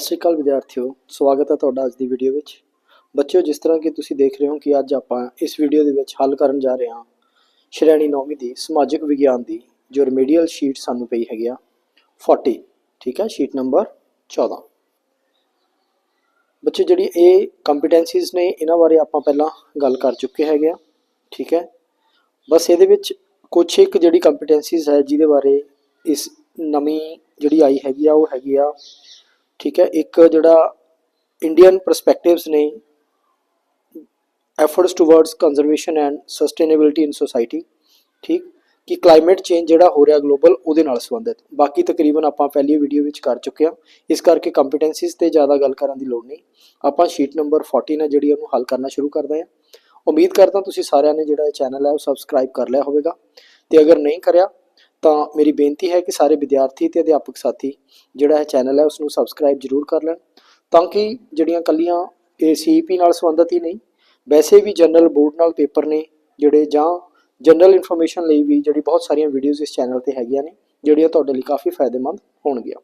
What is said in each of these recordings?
ਸਤਿ ਸ਼੍ਰੀ ਅਕਾਲ ਵਿਦਿਆਰਥੀਓ, ਸਵਾਗਤ ਹੈ ਤੁਹਾਡਾ ਅੱਜ ਦੀ ਵੀਡੀਓ ਵਿੱਚ। ਬੱਚਿਓ, ਜਿਸ ਤਰ੍ਹਾਂ ਕਿ ਤੁਸੀਂ ਦੇਖ ਰਹੇ ਹੋ ਕਿ ਅੱਜ ਆਪਾਂ ਇਸ ਵੀਡੀਓ ਦੇ ਵਿੱਚ ਹੱਲ ਕਰਨ ਜਾ ਰਹੇ ਹਾਂ ਸ਼੍ਰੇਣੀ 9ਵੀਂ ਦੀ ਸਮਾਜਿਕ ਵਿਗਿਆਨ ਦੀ, ਜੋ ਰਿਮੇਡੀਅਲ ਸ਼ੀਟ ਸਾਨੂੰ ਪਈ ਹੈਗੀ ਆ 40 ਠੀਕ ਹੈ ਸ਼ੀਟ ਨੰਬਰ 14 ਬੱਚੇ ਜਿਹੜੀ ਇਹ ਕੰਪੀਟੈਂਸੀਜ਼ ਨੇ, ਇਹਨਾਂ ਬਾਰੇ ਆਪਾਂ ਪਹਿਲਾਂ ਗੱਲ ਕਰ ਚੁੱਕੇ ਹੈਗੇ ਆ, ਠੀਕ ਹੈ। ਬਸ ਇਹਦੇ ਵਿੱਚ ਕੁਝ ਇੱਕ ਜਿਹੜੀ ਕੰਪੀਟੈਂਸੀਜ਼ ਹੈ, ਜਿਹਦੇ ਬਾਰੇ ਇਸ ਨਵੀਂ ਜਿਹੜੀ ਆਈ ਹੈਗੀ ਆ, ਉਹ ਹੈਗੀ ਆ ਠੀਕ ਹੈ, ਇੱਕ ਜਿਹੜਾ ਇੰਡੀਅਨ ਪਰਸਪੈਕਟਿਵਸ ਨੇ efforts towards conservation and sustainability in society ਠੀਕ, ਕਿ ਕਲਾਈਮੇਟ ਚੇਂਜ ਜਿਹੜਾ ਹੋ ਰਿਹਾ ਗਲੋਬਲ ਉਹਦੇ ਨਾਲ ਸੰਬੰਧਿਤ। ਬਾਕੀ ਤਕਰੀਬਨ ਆਪਾਂ ਪਹਿਲੀ ਵੀਡੀਓ ਵਿੱਚ ਕਰ ਚੁੱਕੇ ਹਾਂ। ਇਸ ਕਰਕੇ ਕੰਪੀਟੈਂਸੀਜ਼ ਤੇ ਜ਼ਿਆਦਾ ਗੱਲ ਕਰਨ ਦੀ ਲੋੜ ਨਹੀਂ। ਆਪਾਂ ਸ਼ੀਟ ਨੰਬਰ 14 ਹੈ, ਜਿਹੜੀ ਉਹਨੂੰ ਹੱਲ ਕਰਨਾ ਸ਼ੁਰੂ ਕਰਦੇ ਹਾਂ। ਉਮੀਦ ਕਰਦਾ ਤੁਸੀਂ ਸਾਰਿਆਂ ਨੇ ਜਿਹੜਾ ਇਹ ਚੈਨਲ ਹੈ ਉਹ ਸਬਸਕ੍ਰਾਈਬ ਕਰ ਲਿਆ ਹੋਵੇਗਾ। ਤੇ ਅਗਰ ਨਹੀਂ ਕਰਿਆ ਤਾਂ ਮੇਰੀ ਬੇਨਤੀ ਹੈ ਕਿ ਸਾਰੇ ਵਿਦਿਆਰਥੀ ਤੇ ਅਧਿਆਪਕ ਸਾਥੀ, ਜਿਹੜਾ ਇਹ ਚੈਨਲ ਹੈ ਉਸ ਨੂੰ ਸਬਸਕ੍ਰਾਈਬ ਜ਼ਰੂਰ ਕਰ ਲੈਣ, ਤਾਂ ਕਿ ਜਿਹੜੀਆਂ ਕੱਲੀਆਂ ਇਹ ਸੀਪੀ ਨਾਲ ਸੰਬੰਧਿਤ ਹੀ ਨਹੀਂ, ਵੈਸੇ ਵੀ ਜਨਰਲ ਬੋਰਡ ਨਾਲ ਪੇਪਰ ਨੇ ਜਿਹੜੇ ਜਾਂ ਜਨਰਲ ਇਨਫੋਰਮੇਸ਼ਨ ਲਈ ਵੀ ਜਿਹੜੀ ਬਹੁਤ ਸਾਰੀਆਂ ਵੀਡੀਓਜ਼ ਇਸ ਚੈਨਲ ਤੇ ਹੈਗੀਆਂ ਨੇ, ਜਿਹੜੀਆਂ ਤੁਹਾਡੇ ਲਈ ਕਾਫੀ ਫਾਇਦੇਮੰਦ ਹੋਣਗੀਆਂ।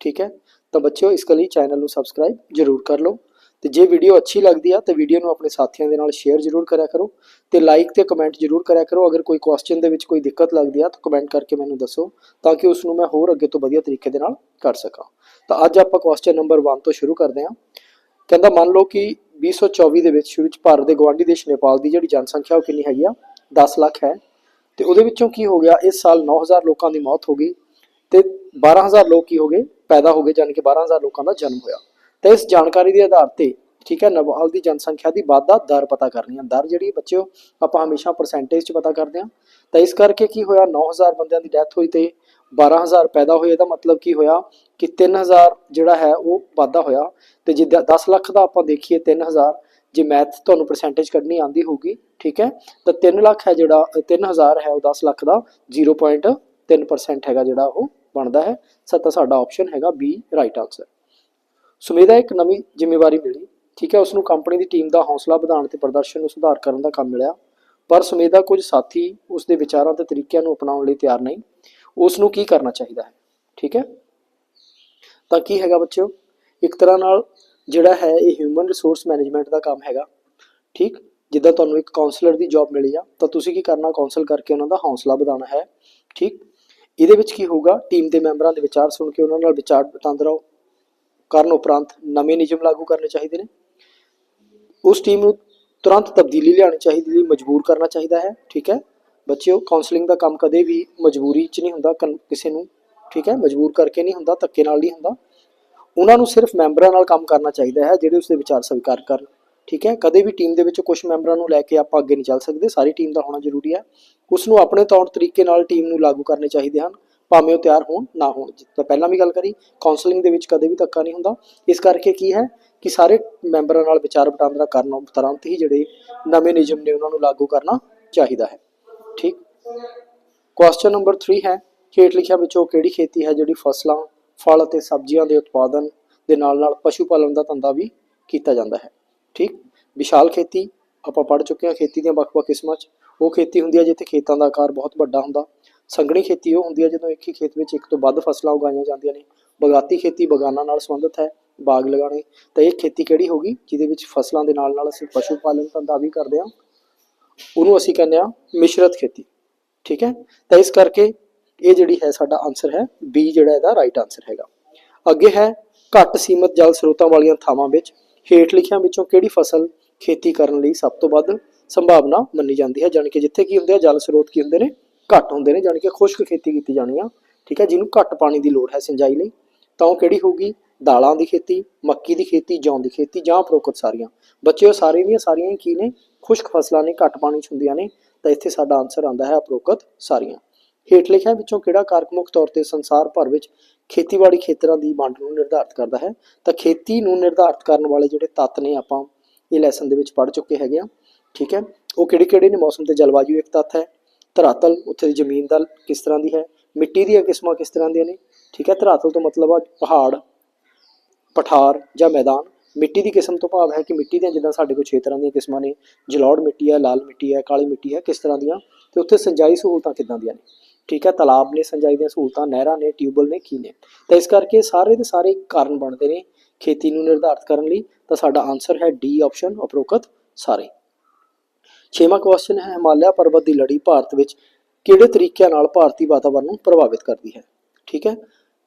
ਠੀਕ ਹੈ? ਤਾਂ ਬੱਚਿਓ, ਇਸ ਲਈ ਚੈਨਲ ਨੂੰ ਸਬਸਕ੍ਰਾਈਬ ਜ਼ਰੂਰ ਕਰ ਲਓ। ਤੇ ਜੇ ਵੀਡੀਓ ਅੱਛੀ ਲੱਗਦੀ ਆ, ਤਾਂ ਵੀਡੀਓ ਨੂੰ ਆਪਣੇ ਸਾਥੀਆਂ ਦੇ ਨਾਲ ਸ਼ੇਅਰ ਜ਼ਰੂਰ ਕਰਿਆ ਕਰੋ ਤੇ ਲਾਈਕ ਤੇ ਕਮੈਂਟ ਜ਼ਰੂਰ ਕਰਿਆ ਕਰੋ। ਅਗਰ ਕੋਈ ਕੁਐਸਚਨ ਦੇ ਵਿੱਚ ਕੋਈ ਦਿੱਕਤ ਲੱਗਦੀ ਆ, ਤਾਂ ਕਮੈਂਟ ਕਰਕੇ ਮੈਨੂੰ ਦੱਸੋ ਤਾਂ ਕਿ ਉਸ ਨੂੰ ਮੈਂ ਹੋਰ ਅੱਗੇ ਤੋਂ ਵਧੀਆ ਤਰੀਕੇ ਦੇ ਨਾਲ ਕਰ ਸਕਾਂ। ਤਾਂ ਅੱਜ ਆਪਾਂ ਕੁਐਸਚਨ ਨੰਬਰ 1 ਤੋਂ ਸ਼ੁਰੂ ਕਰਦੇ ਹਾਂ। ਕਹਿੰਦਾ, ਮੰਨ ਲਓ ਕਿ 2024 ਦੇ ਵਿੱਚ ਸ਼ੁਰੂ ਚ ਭਾਰਤ ਦੇ ਗਵਾਂਢੀ ਦੇਸ਼ ਨੇਪਾਲ ਦੀ ਜਿਹੜੀ ਜਨਸੰਖਿਆ ਉਹ ਕਿੰਨੀ ਹੈਗੀ ਆ? 10 ਲੱਖ ਹੈ। ਤੇ ਉਹਦੇ ਵਿੱਚੋਂ ਕੀ ਹੋ ਗਿਆ? ਇਸ ਸਾਲ 9000 ਲੋਕਾਂ ਦੀ ਮੌਤ ਹੋ ਗਈ ਤੇ 12000 ਲੋਕ ਕੀ ਹੋ ਗਏ? ਪੈਦਾ ਹੋ ਗਏ ਜਾਨ ਕਿ 12000 ਲੋਕਾਂ ਦਾ ਜਨਮ ਹੋਇਆ। ਤੇ ਇਸ ਜਾਣਕਾਰੀ ਦੇ ਆਧਾਰ ਤੇ ਠੀਕ ਹੈ ਨਵਾਲ ਦੀ ਜਨਸੰਖਿਆ ਦੀ ਵਾਧਾ ਦਰ ਪਤਾ ਕਰਨੀ ਹੈ। ਦਰ ਜਿਹੜੀ ਬੱਚਿਓ ਆਪਾਂ ਹਮੇਸ਼ਾ ਪਰਸੈਂਟੇਜ ਚ ਪਤਾ ਕਰਦੇ ਹਾਂ। ਤਾਂ ਇਸ ਕਰਕੇ ਕੀ ਹੋਇਆ 9000 ਬੰਦਿਆਂ ਦੀ ਡੈਥ ਹੋਈ ਤੇ 12000 ਪੈਦਾ ਹੋਏ ਇਹਦਾ ਮਤਲਬ ਕੀ ਹੋਇਆ ਕਿ 3000 ਜਿਹੜਾ ਹੈ ਉਹ ਵਾਧਾ ਹੋਇਆ। ਤੇ ਜੇ 10 ਲੱਖ ਦਾ ਆਪਾਂ ਦੇਖੀਏ 3000 ਜੇ ਮੈਥ ਤੁਹਾਨੂੰ ਪਰਸੈਂਟੇਜ ਕੱਢਣੀ ਆਂਦੀ ਹੋਊਗੀ ਠੀਕ ਹੈ ਤਾਂ 3 ਲੱਖ ਹੈ ਜਿਹੜਾ ਅ, 3000 ਹੈ ਉਹ 10 ਲੱਖ ਦਾ 0.3% ਹੈਗਾ ਜਿਹੜਾ ਉਹ ਬਣਦਾ ਹੈ। ਸੱਤਾ ਸਾਡਾ ਆਪਸ਼ਨ ਹੈਗਾ ਬੀ ਰਾਈਟ ਆਨਸਰ ਸੁਮੇਧਾ ਇੱਕ ਨਵੀਂ ਜ਼ਿੰਮੇਵਾਰੀ ਮਿਲੀ, ਠੀਕ ਹੈ ਉਸ ਨੂੰ ਕੰਪਨੀ ਦੀ ਟੀਮ ਦਾ ਹੌਸਲਾ ਵਧਾਉਣ ਤੇ ਪ੍ਰਦਰਸ਼ਨ ਨੂੰ ਸੁਧਾਰ ਕਰਨ ਦਾ ਕੰਮ ਮਿਲਿਆ, ਪਰ ਸੁਮੇਧਾ ਕੁਝ ਸਾਥੀ ਉਸ ਦੇ ਵਿਚਾਰਾਂ ਤੇ ਤਰੀਕਿਆਂ ਨੂੰ ਅਪਣਾਉਣ ਲਈ ਤਿਆਰ ਨਹੀਂ ਉਸ ਨੂੰ ਕੀ ਕਰਨਾ ਚਾਹੀਦਾ ਹੈ, ਠੀਕ ਹੈ? ਤਾਂ ਕੀ ਹੈਗਾ ਬੱਚਿਓ? ਇੱਕ ਤਰ੍ਹਾਂ ਨਾਲ ਜਿਹੜਾ ਹੈ ਇਹ ਹਿਊਮਨ ਰਿਸੋਰਸ ਮੈਨੇਜਮੈਂਟ ਦਾ ਕੰਮ ਹੈਗਾ, ਠੀਕ? ਜਿੱਦਾਂ ਤੁਹਾਨੂੰ ਇੱਕ ਕਾਉਂਸਲਰ ਦੀ ਜੌਬ ਮਿਲੀ ਆ, ਤਾਂ ਤੁਸੀਂ ਕੀ ਕਰਨਾ ਕਾਉਂਸਲ ਕਰਕੇ ਉਹਨਾਂ ਦਾ ਹੌਸਲਾ ਵਧਾਉਣਾ ਹੈ, ਠੀਕ? ਇਹਦੇ ਵਿੱਚ ਕੀ ਹੋਊਗਾ? ਟੀਮ ਦੇ ਮੈਂਬਰਾਂ ਦੇ ਵਿਚਾਰ ਸੁਣ ਕੇ ਉਹਨਾਂ ਨਾਲ ਵਿਚਾਰ ਵਟਾਂਦਰਾ ਕਰਨ ਉਪਰੰਤ ਨਵੇਂ ਨਿਯਮ ਲਾਗੂ ਕਰਨੇ ਚਾਹੀਦੇ ਨੇ। ਉਸ ਟੀਮ ਨੂੰ ਤੁਰੰਤ ਤਬਦੀਲੀ ਲਿਆਉਣੀ ਚਾਹੀਦੀ ਲਈ ਮਜਬੂਰ ਕਰਨਾ ਚਾਹੀਦਾ ਹੈ, ਠੀਕ ਹੈ? ਬੱਚਿਓ ਕਾਉਂਸਲਿੰਗ ਦਾ ਕੰਮ ਕਦੇ ਵੀ ਮਜਬੂਰੀ 'ਚ ਨਹੀਂ ਹੁੰਦਾ ਕਨ- ਕਿਸੇ ਨੂੰ, ਠੀਕ ਹੈ? ਮਜਬੂਰ ਕਰਕੇ ਨਹੀਂ ਹੁੰਦਾ, ਧੱਕੇ ਨਾਲ ਨਹੀਂ ਹੁੰਦਾ। ਉਹਨਾਂ ਨੂੰ ਸਿਰਫ ਮੈਂਬਰਾਂ ਨਾਲ ਕੰਮ ਕਰਨਾ ਚਾਹੀਦਾ ਹੈ, ਜਿਹੜੇ ਉਸਦੇ ਵਿਚਾਰ ਸਵੀਕਾਰ ਕਰਨ, ਠੀਕ ਹੈ? ਕਦੇ ਵੀ ਟੀਮ ਦੇ ਵਿੱਚ ਕੁਝ ਮੈਂਬਰਾਂ ਨੂੰ ਲੈ ਕੇ ਆਪਾਂ ਅੱਗੇ ਨਹੀਂ ਚੱਲ ਸਕਦੇ, ਸਾਰੀ ਟੀਮ ਦਾ ਹੋਣਾ ਜ਼ਰੂਰੀ ਹੈ। ਉਸ ਨੂੰ ਆਪਣੇ ਤੌਰ ਤਰੀਕੇ ਨਾਲ ਟੀਮ ਨੂੰ ਲਾਗੂ ਕਰਨੇ ਚਾਹੀਦੇ ਹਨ। ਭਾਵੇਂ ਉਹ ਤਿਆਰ ਹੋਣ, ਨਾ ਹੋਣ। ਜਿੱਦਾਂ ਪਹਿਲਾਂ ਵੀ ਗੱਲ ਕਰੀ ਕਾਉਂਸਲਿੰਗ ਦੇ ਵਿੱਚ ਕਦੇ ਵੀ ਧੱਕਾ ਨਹੀਂ ਹੁੰਦਾ। ਇਸ ਕਰਕੇ ਕੀ ਹੈ ਕਿ ਸਾਰੇ ਮੈਂਬਰਾਂ ਨਾਲ ਵਿਚਾਰ ਵਟਾਂਦਰਾ ਕਰਨ ਤੁਰੰਤ ਹੀ ਜਿਹੜੇ ਨਵੇਂ ਨਿਯਮ ਨੇ ਉਹਨਾਂ ਨੂੰ ਲਾਗੂ ਕਰਨਾ ਚਾਹੀਦਾ ਹੈ। ਠੀਕ? ਕੁਐਸਚਨ ਨੰਬਰ 3 ਹੈ, ਹੇਠ ਲਿਖਿਆ ਵਿੱਚੋਂ ਕਿਹੜੀ ਖੇਤੀ ਹੈ ਜਿਹੜੀ ਫਸਲਾਂ, ਫਲ ਅਤੇ ਸਬਜ਼ੀਆਂ ਦੇ ਉਤਪਾਦਨ ਦੇ ਨਾਲ ਨਾਲ ਪਸ਼ੂ ਪਾਲਣ ਦਾ ਧੰਦਾ ਵੀ ਕੀਤਾ ਜਾਂਦਾ ਹੈ। ਠੀਕ? ਵਿਸ਼ਾਲ ਖੇਤੀ, ਆਪਾਂ ਪੜ੍ਹ ਚੁੱਕੇ ਹਾਂ ਖੇਤੀ ਦੀਆਂ ਵੱਖ-ਵੱਖ ਕਿਸਮਾਂ 'ਚ। ਉਹ ਖੇਤੀ ਹੁੰਦੀ ਹੈ ਜਿੱਥੇ ਖੇਤਾਂ ਦਾ ਆਕਾਰ ਬਹੁਤ ਵੱਡਾ ਹੁੰਦਾ। ਸੰਘਣੀ ਖੇਤੀ ਉਹ ਹੁੰਦੀ ਹੈ ਜਦੋਂ ਇੱਕ ਹੀ ਖੇਤ ਵਿੱਚ ਇੱਕ ਤੋਂ ਵੱਧ ਫਸਲਾਂ ਉਗਾਈਆਂ ਜਾਂਦੀਆਂ ਨੇ। ਬਗਾਤੀ ਖੇਤੀ ਬਗਾਨਾਂ ਨਾਲ ਸੰਬੰਧਿਤ ਹੈ, ਬਾਗ ਲਗਾਉਣੇ। ਤਾਂ ਇਹ ਖੇਤੀ ਕਿਹੜੀ ਹੋਗੀ ਜਿਹਦੇ ਵਿੱਚ ਫਸਲਾਂ ਦੇ ਨਾਲ ਨਾਲ ਅਸੀਂ ਪਸ਼ੂ ਪਾਲਣ ਧੰਦਾ ਵੀ ਕਰਦੇ ਹਾਂ। ਉਹਨੂੰ ਅਸੀਂ ਕਹਿੰਦੇ ਹਾਂ ਮਿਸ਼ਰਤ ਖੇਤੀ। ਠੀਕ ਹੈ? ਤਾਂ ਇਸ ਕਰਕੇ ਇਹ ਜਿਹੜੀ ਹੈ ਸਾਡਾ ਆਨਸਰ ਹੈ ਬੀ ਜਿਹੜਾ ਇਹਦਾ ਰਾਈਟ ਆਨਸਰ ਹੈਗਾ। ਅੱਗੇ ਹੈ ਘੱਟ ਸੀਮਤ ਜਲ ਸਰੋਤਾਂ ਵਾਲੀਆਂ ਥਾਵਾਂ ਵਿੱਚ ਹੇਠ ਲਿਖਿਆਂ ਵਿੱਚੋਂ ਕਿਹੜੀ ਫਸਲ ਖੇਤੀ ਕਰਨ ਲਈ ਸਭ ਤੋਂ ਵੱਧ ਸੰਭਾਵਨਾ ਮੰਨੀ ਜਾਂਦੀ ਹੈ? ਜਾਣੀ ਕਿ ਜਿੱਥੇ ਕੀ ਹੁੰਦੇ ਆ, ਜਲ ਸਰੋਤ ਕੀ ਹੁੰਦੇ ਨੇ? ਘੱਟ ਹੁੰਦੇ ਨੇ, ਜਾਣੀ ਕਿ ਖੁਸ਼ਕ ਖੇਤੀ ਕੀਤੀ ਜਾਣੀ ਆ, ਠੀਕ ਹੈ, ਜਿਹਨੂੰ ਘੱਟ ਪਾਣੀ ਦੀ ਲੋੜ ਹੈ ਸਿੰਜਾਈ ਲਈ, ਤਾਂ ਉਹ ਕਿਹੜੀ ਹੋਊਗੀ? ਦਾਲਾਂ ਦੀ ਖੇਤੀ, ਮੱਕੀ ਦੀ ਖੇਤੀ, ਜੌਂ ਦੀ ਖੇਤੀ ਜਾਂ ਉਪਰੋਕਤ ਸਾਰੀਆਂ। ਬੱਚਿਓ ਸਾਰੇ ਦੀਆਂ ਸਾਰੀਆਂ ਹੀ ਕੀ ਨੇ? ਖੁਸ਼ਕ ਫਸਲਾਂ ਨੇ, ਘੱਟ ਪਾਣੀ 'ਚ ਹੁੰਦੀਆਂ ਨੇ, ਤਾਂ ਇੱਥੇ ਸਾਡਾ ਆਨਸਰ ਆਉਂਦਾ ਹੈ ਉਪਰੋਕਤ ਸਾਰੀਆਂ। ਹੇਠ ਲਿਖਿਆ ਵਿੱਚੋਂ ਕਿਹੜਾ ਕਾਰਕ ਮੁੱਖ ਤੌਰ ਤੇ ਸੰਸਾਰ ਭਰ ਵਿੱਚ ਖੇਤੀਬਾੜੀ ਖੇਤਰਾਂ ਦੀ ਵੰਡ ਨੂੰ ਨਿਰਧਾਰਤ ਕਰਦਾ ਹੈ? ਤਾਂ ਖੇਤੀ ਨੂੰ ਨਿਰਧਾਰਤ ਕਰਨ ਵਾਲੇ ਜਿਹੜੇ ਤੱਤ ਨੇ ਆਪਾਂ, ਇਹ ਲੈਸਨ ਦੇ ਵਿੱਚ ਪੜ੍ਹ ਚੁੱਕੇ ਹੈਗੇ ਆ, ਠੀਕ ਹੈ? ਉਹ ਕਿਹੜੇ ਕਿਹੜੇ ਨੇ? ਮੌਸਮ ਤੇ ਜਲਵਾਯੂ ਇੱਕ ਤੱਤ ਹੈ ਧਰਾਤਲ ਉੱਥੇ ਦੀ ਜ਼ਮੀਨ ਦਾ ਕਿਸ ਤਰ੍ਹਾਂ ਦੀ ਹੈ? ਮਿੱਟੀ ਦੀਆਂ ਕਿਸਮਾਂ ਕਿਸ ਤਰ੍ਹਾਂ ਦੀਆਂ ਨੇ? ਠੀਕ ਹੈ, ਧਰਾਤਲ ਤੋਂ ਮਤਲਬ ਆ ਪਹਾੜ, ਪਠਾਰ ਜਾਂ ਮੈਦਾਨ। ਮਿੱਟੀ ਦੀ ਕਿਸਮ ਤੋਂ ਭਾਵ ਹੈ ਕਿ ਮਿੱਟੀ ਦੀਆਂ ਜਿੱਦਾਂ ਸਾਡੇ ਕੋਲ ਛੇ ਤਰ੍ਹਾਂ ਦੀਆਂ ਕਿਸਮਾਂ ਨੇ। ਜਲੌੜ ਮਿੱਟੀ ਹੈ, ਲਾਲ ਮਿੱਟੀ ਹੈ, ਕਾਲੀ ਮਿੱਟੀ ਹੈ, ਕਿਸ ਤਰ੍ਹਾਂ ਦੀਆਂ? ਤੇ ਉੱਥੇ ਸਿੰਜਾਈ ਸਹੂਲਤਾਂ ਕਿੱਦਾਂ ਦੀਆਂ ਨੇ? ਠੀਕ ਹੈ, ਤਲਾਬ ਨੇ ਸਿੰਜਾਈ ਦੀਆਂ ਸਹੂਲਤਾਂ, ਨਹਿਰਾਂ ਨੇ ਟਿਊਬਲ ਨੇ, ਕੀ ਨੇ? ਤਾਂ ਇਸ ਕਰਕੇ ਸਾਰੇ ਦੇ ਸਾਰੇ ਕਾਰਨ ਬਣਦੇ ਨੇ ਖੇਤੀ ਨੂੰ ਨਿਰਧਾਰਤ ਕਰਨ ਲਈ। ਤਾਂ ਸਾਡਾ ਆਨਸਰ ਹੈ ਡੀ ਆਪਸ਼ਨ ਉਪਰੋਕਤ ਸਾਰੇ। ਛੇਵਾਂ ਕੁਐਸਚਨ ਹੈ ਹਿਮਾਲਿਆ ਪਰਬਤ ਦੀ ਲੜੀ ਭਾਰਤ ਵਿੱਚ ਕਿਹੜੇ ਤਰੀਕਿਆਂ ਨਾਲ ਭਾਰਤੀ ਵਾਤਾਵਰਣ ਨੂੰ ਪ੍ਰਭਾਵਿਤ ਕਰਦੀ ਹੈ? ਠੀਕ ਹੈ?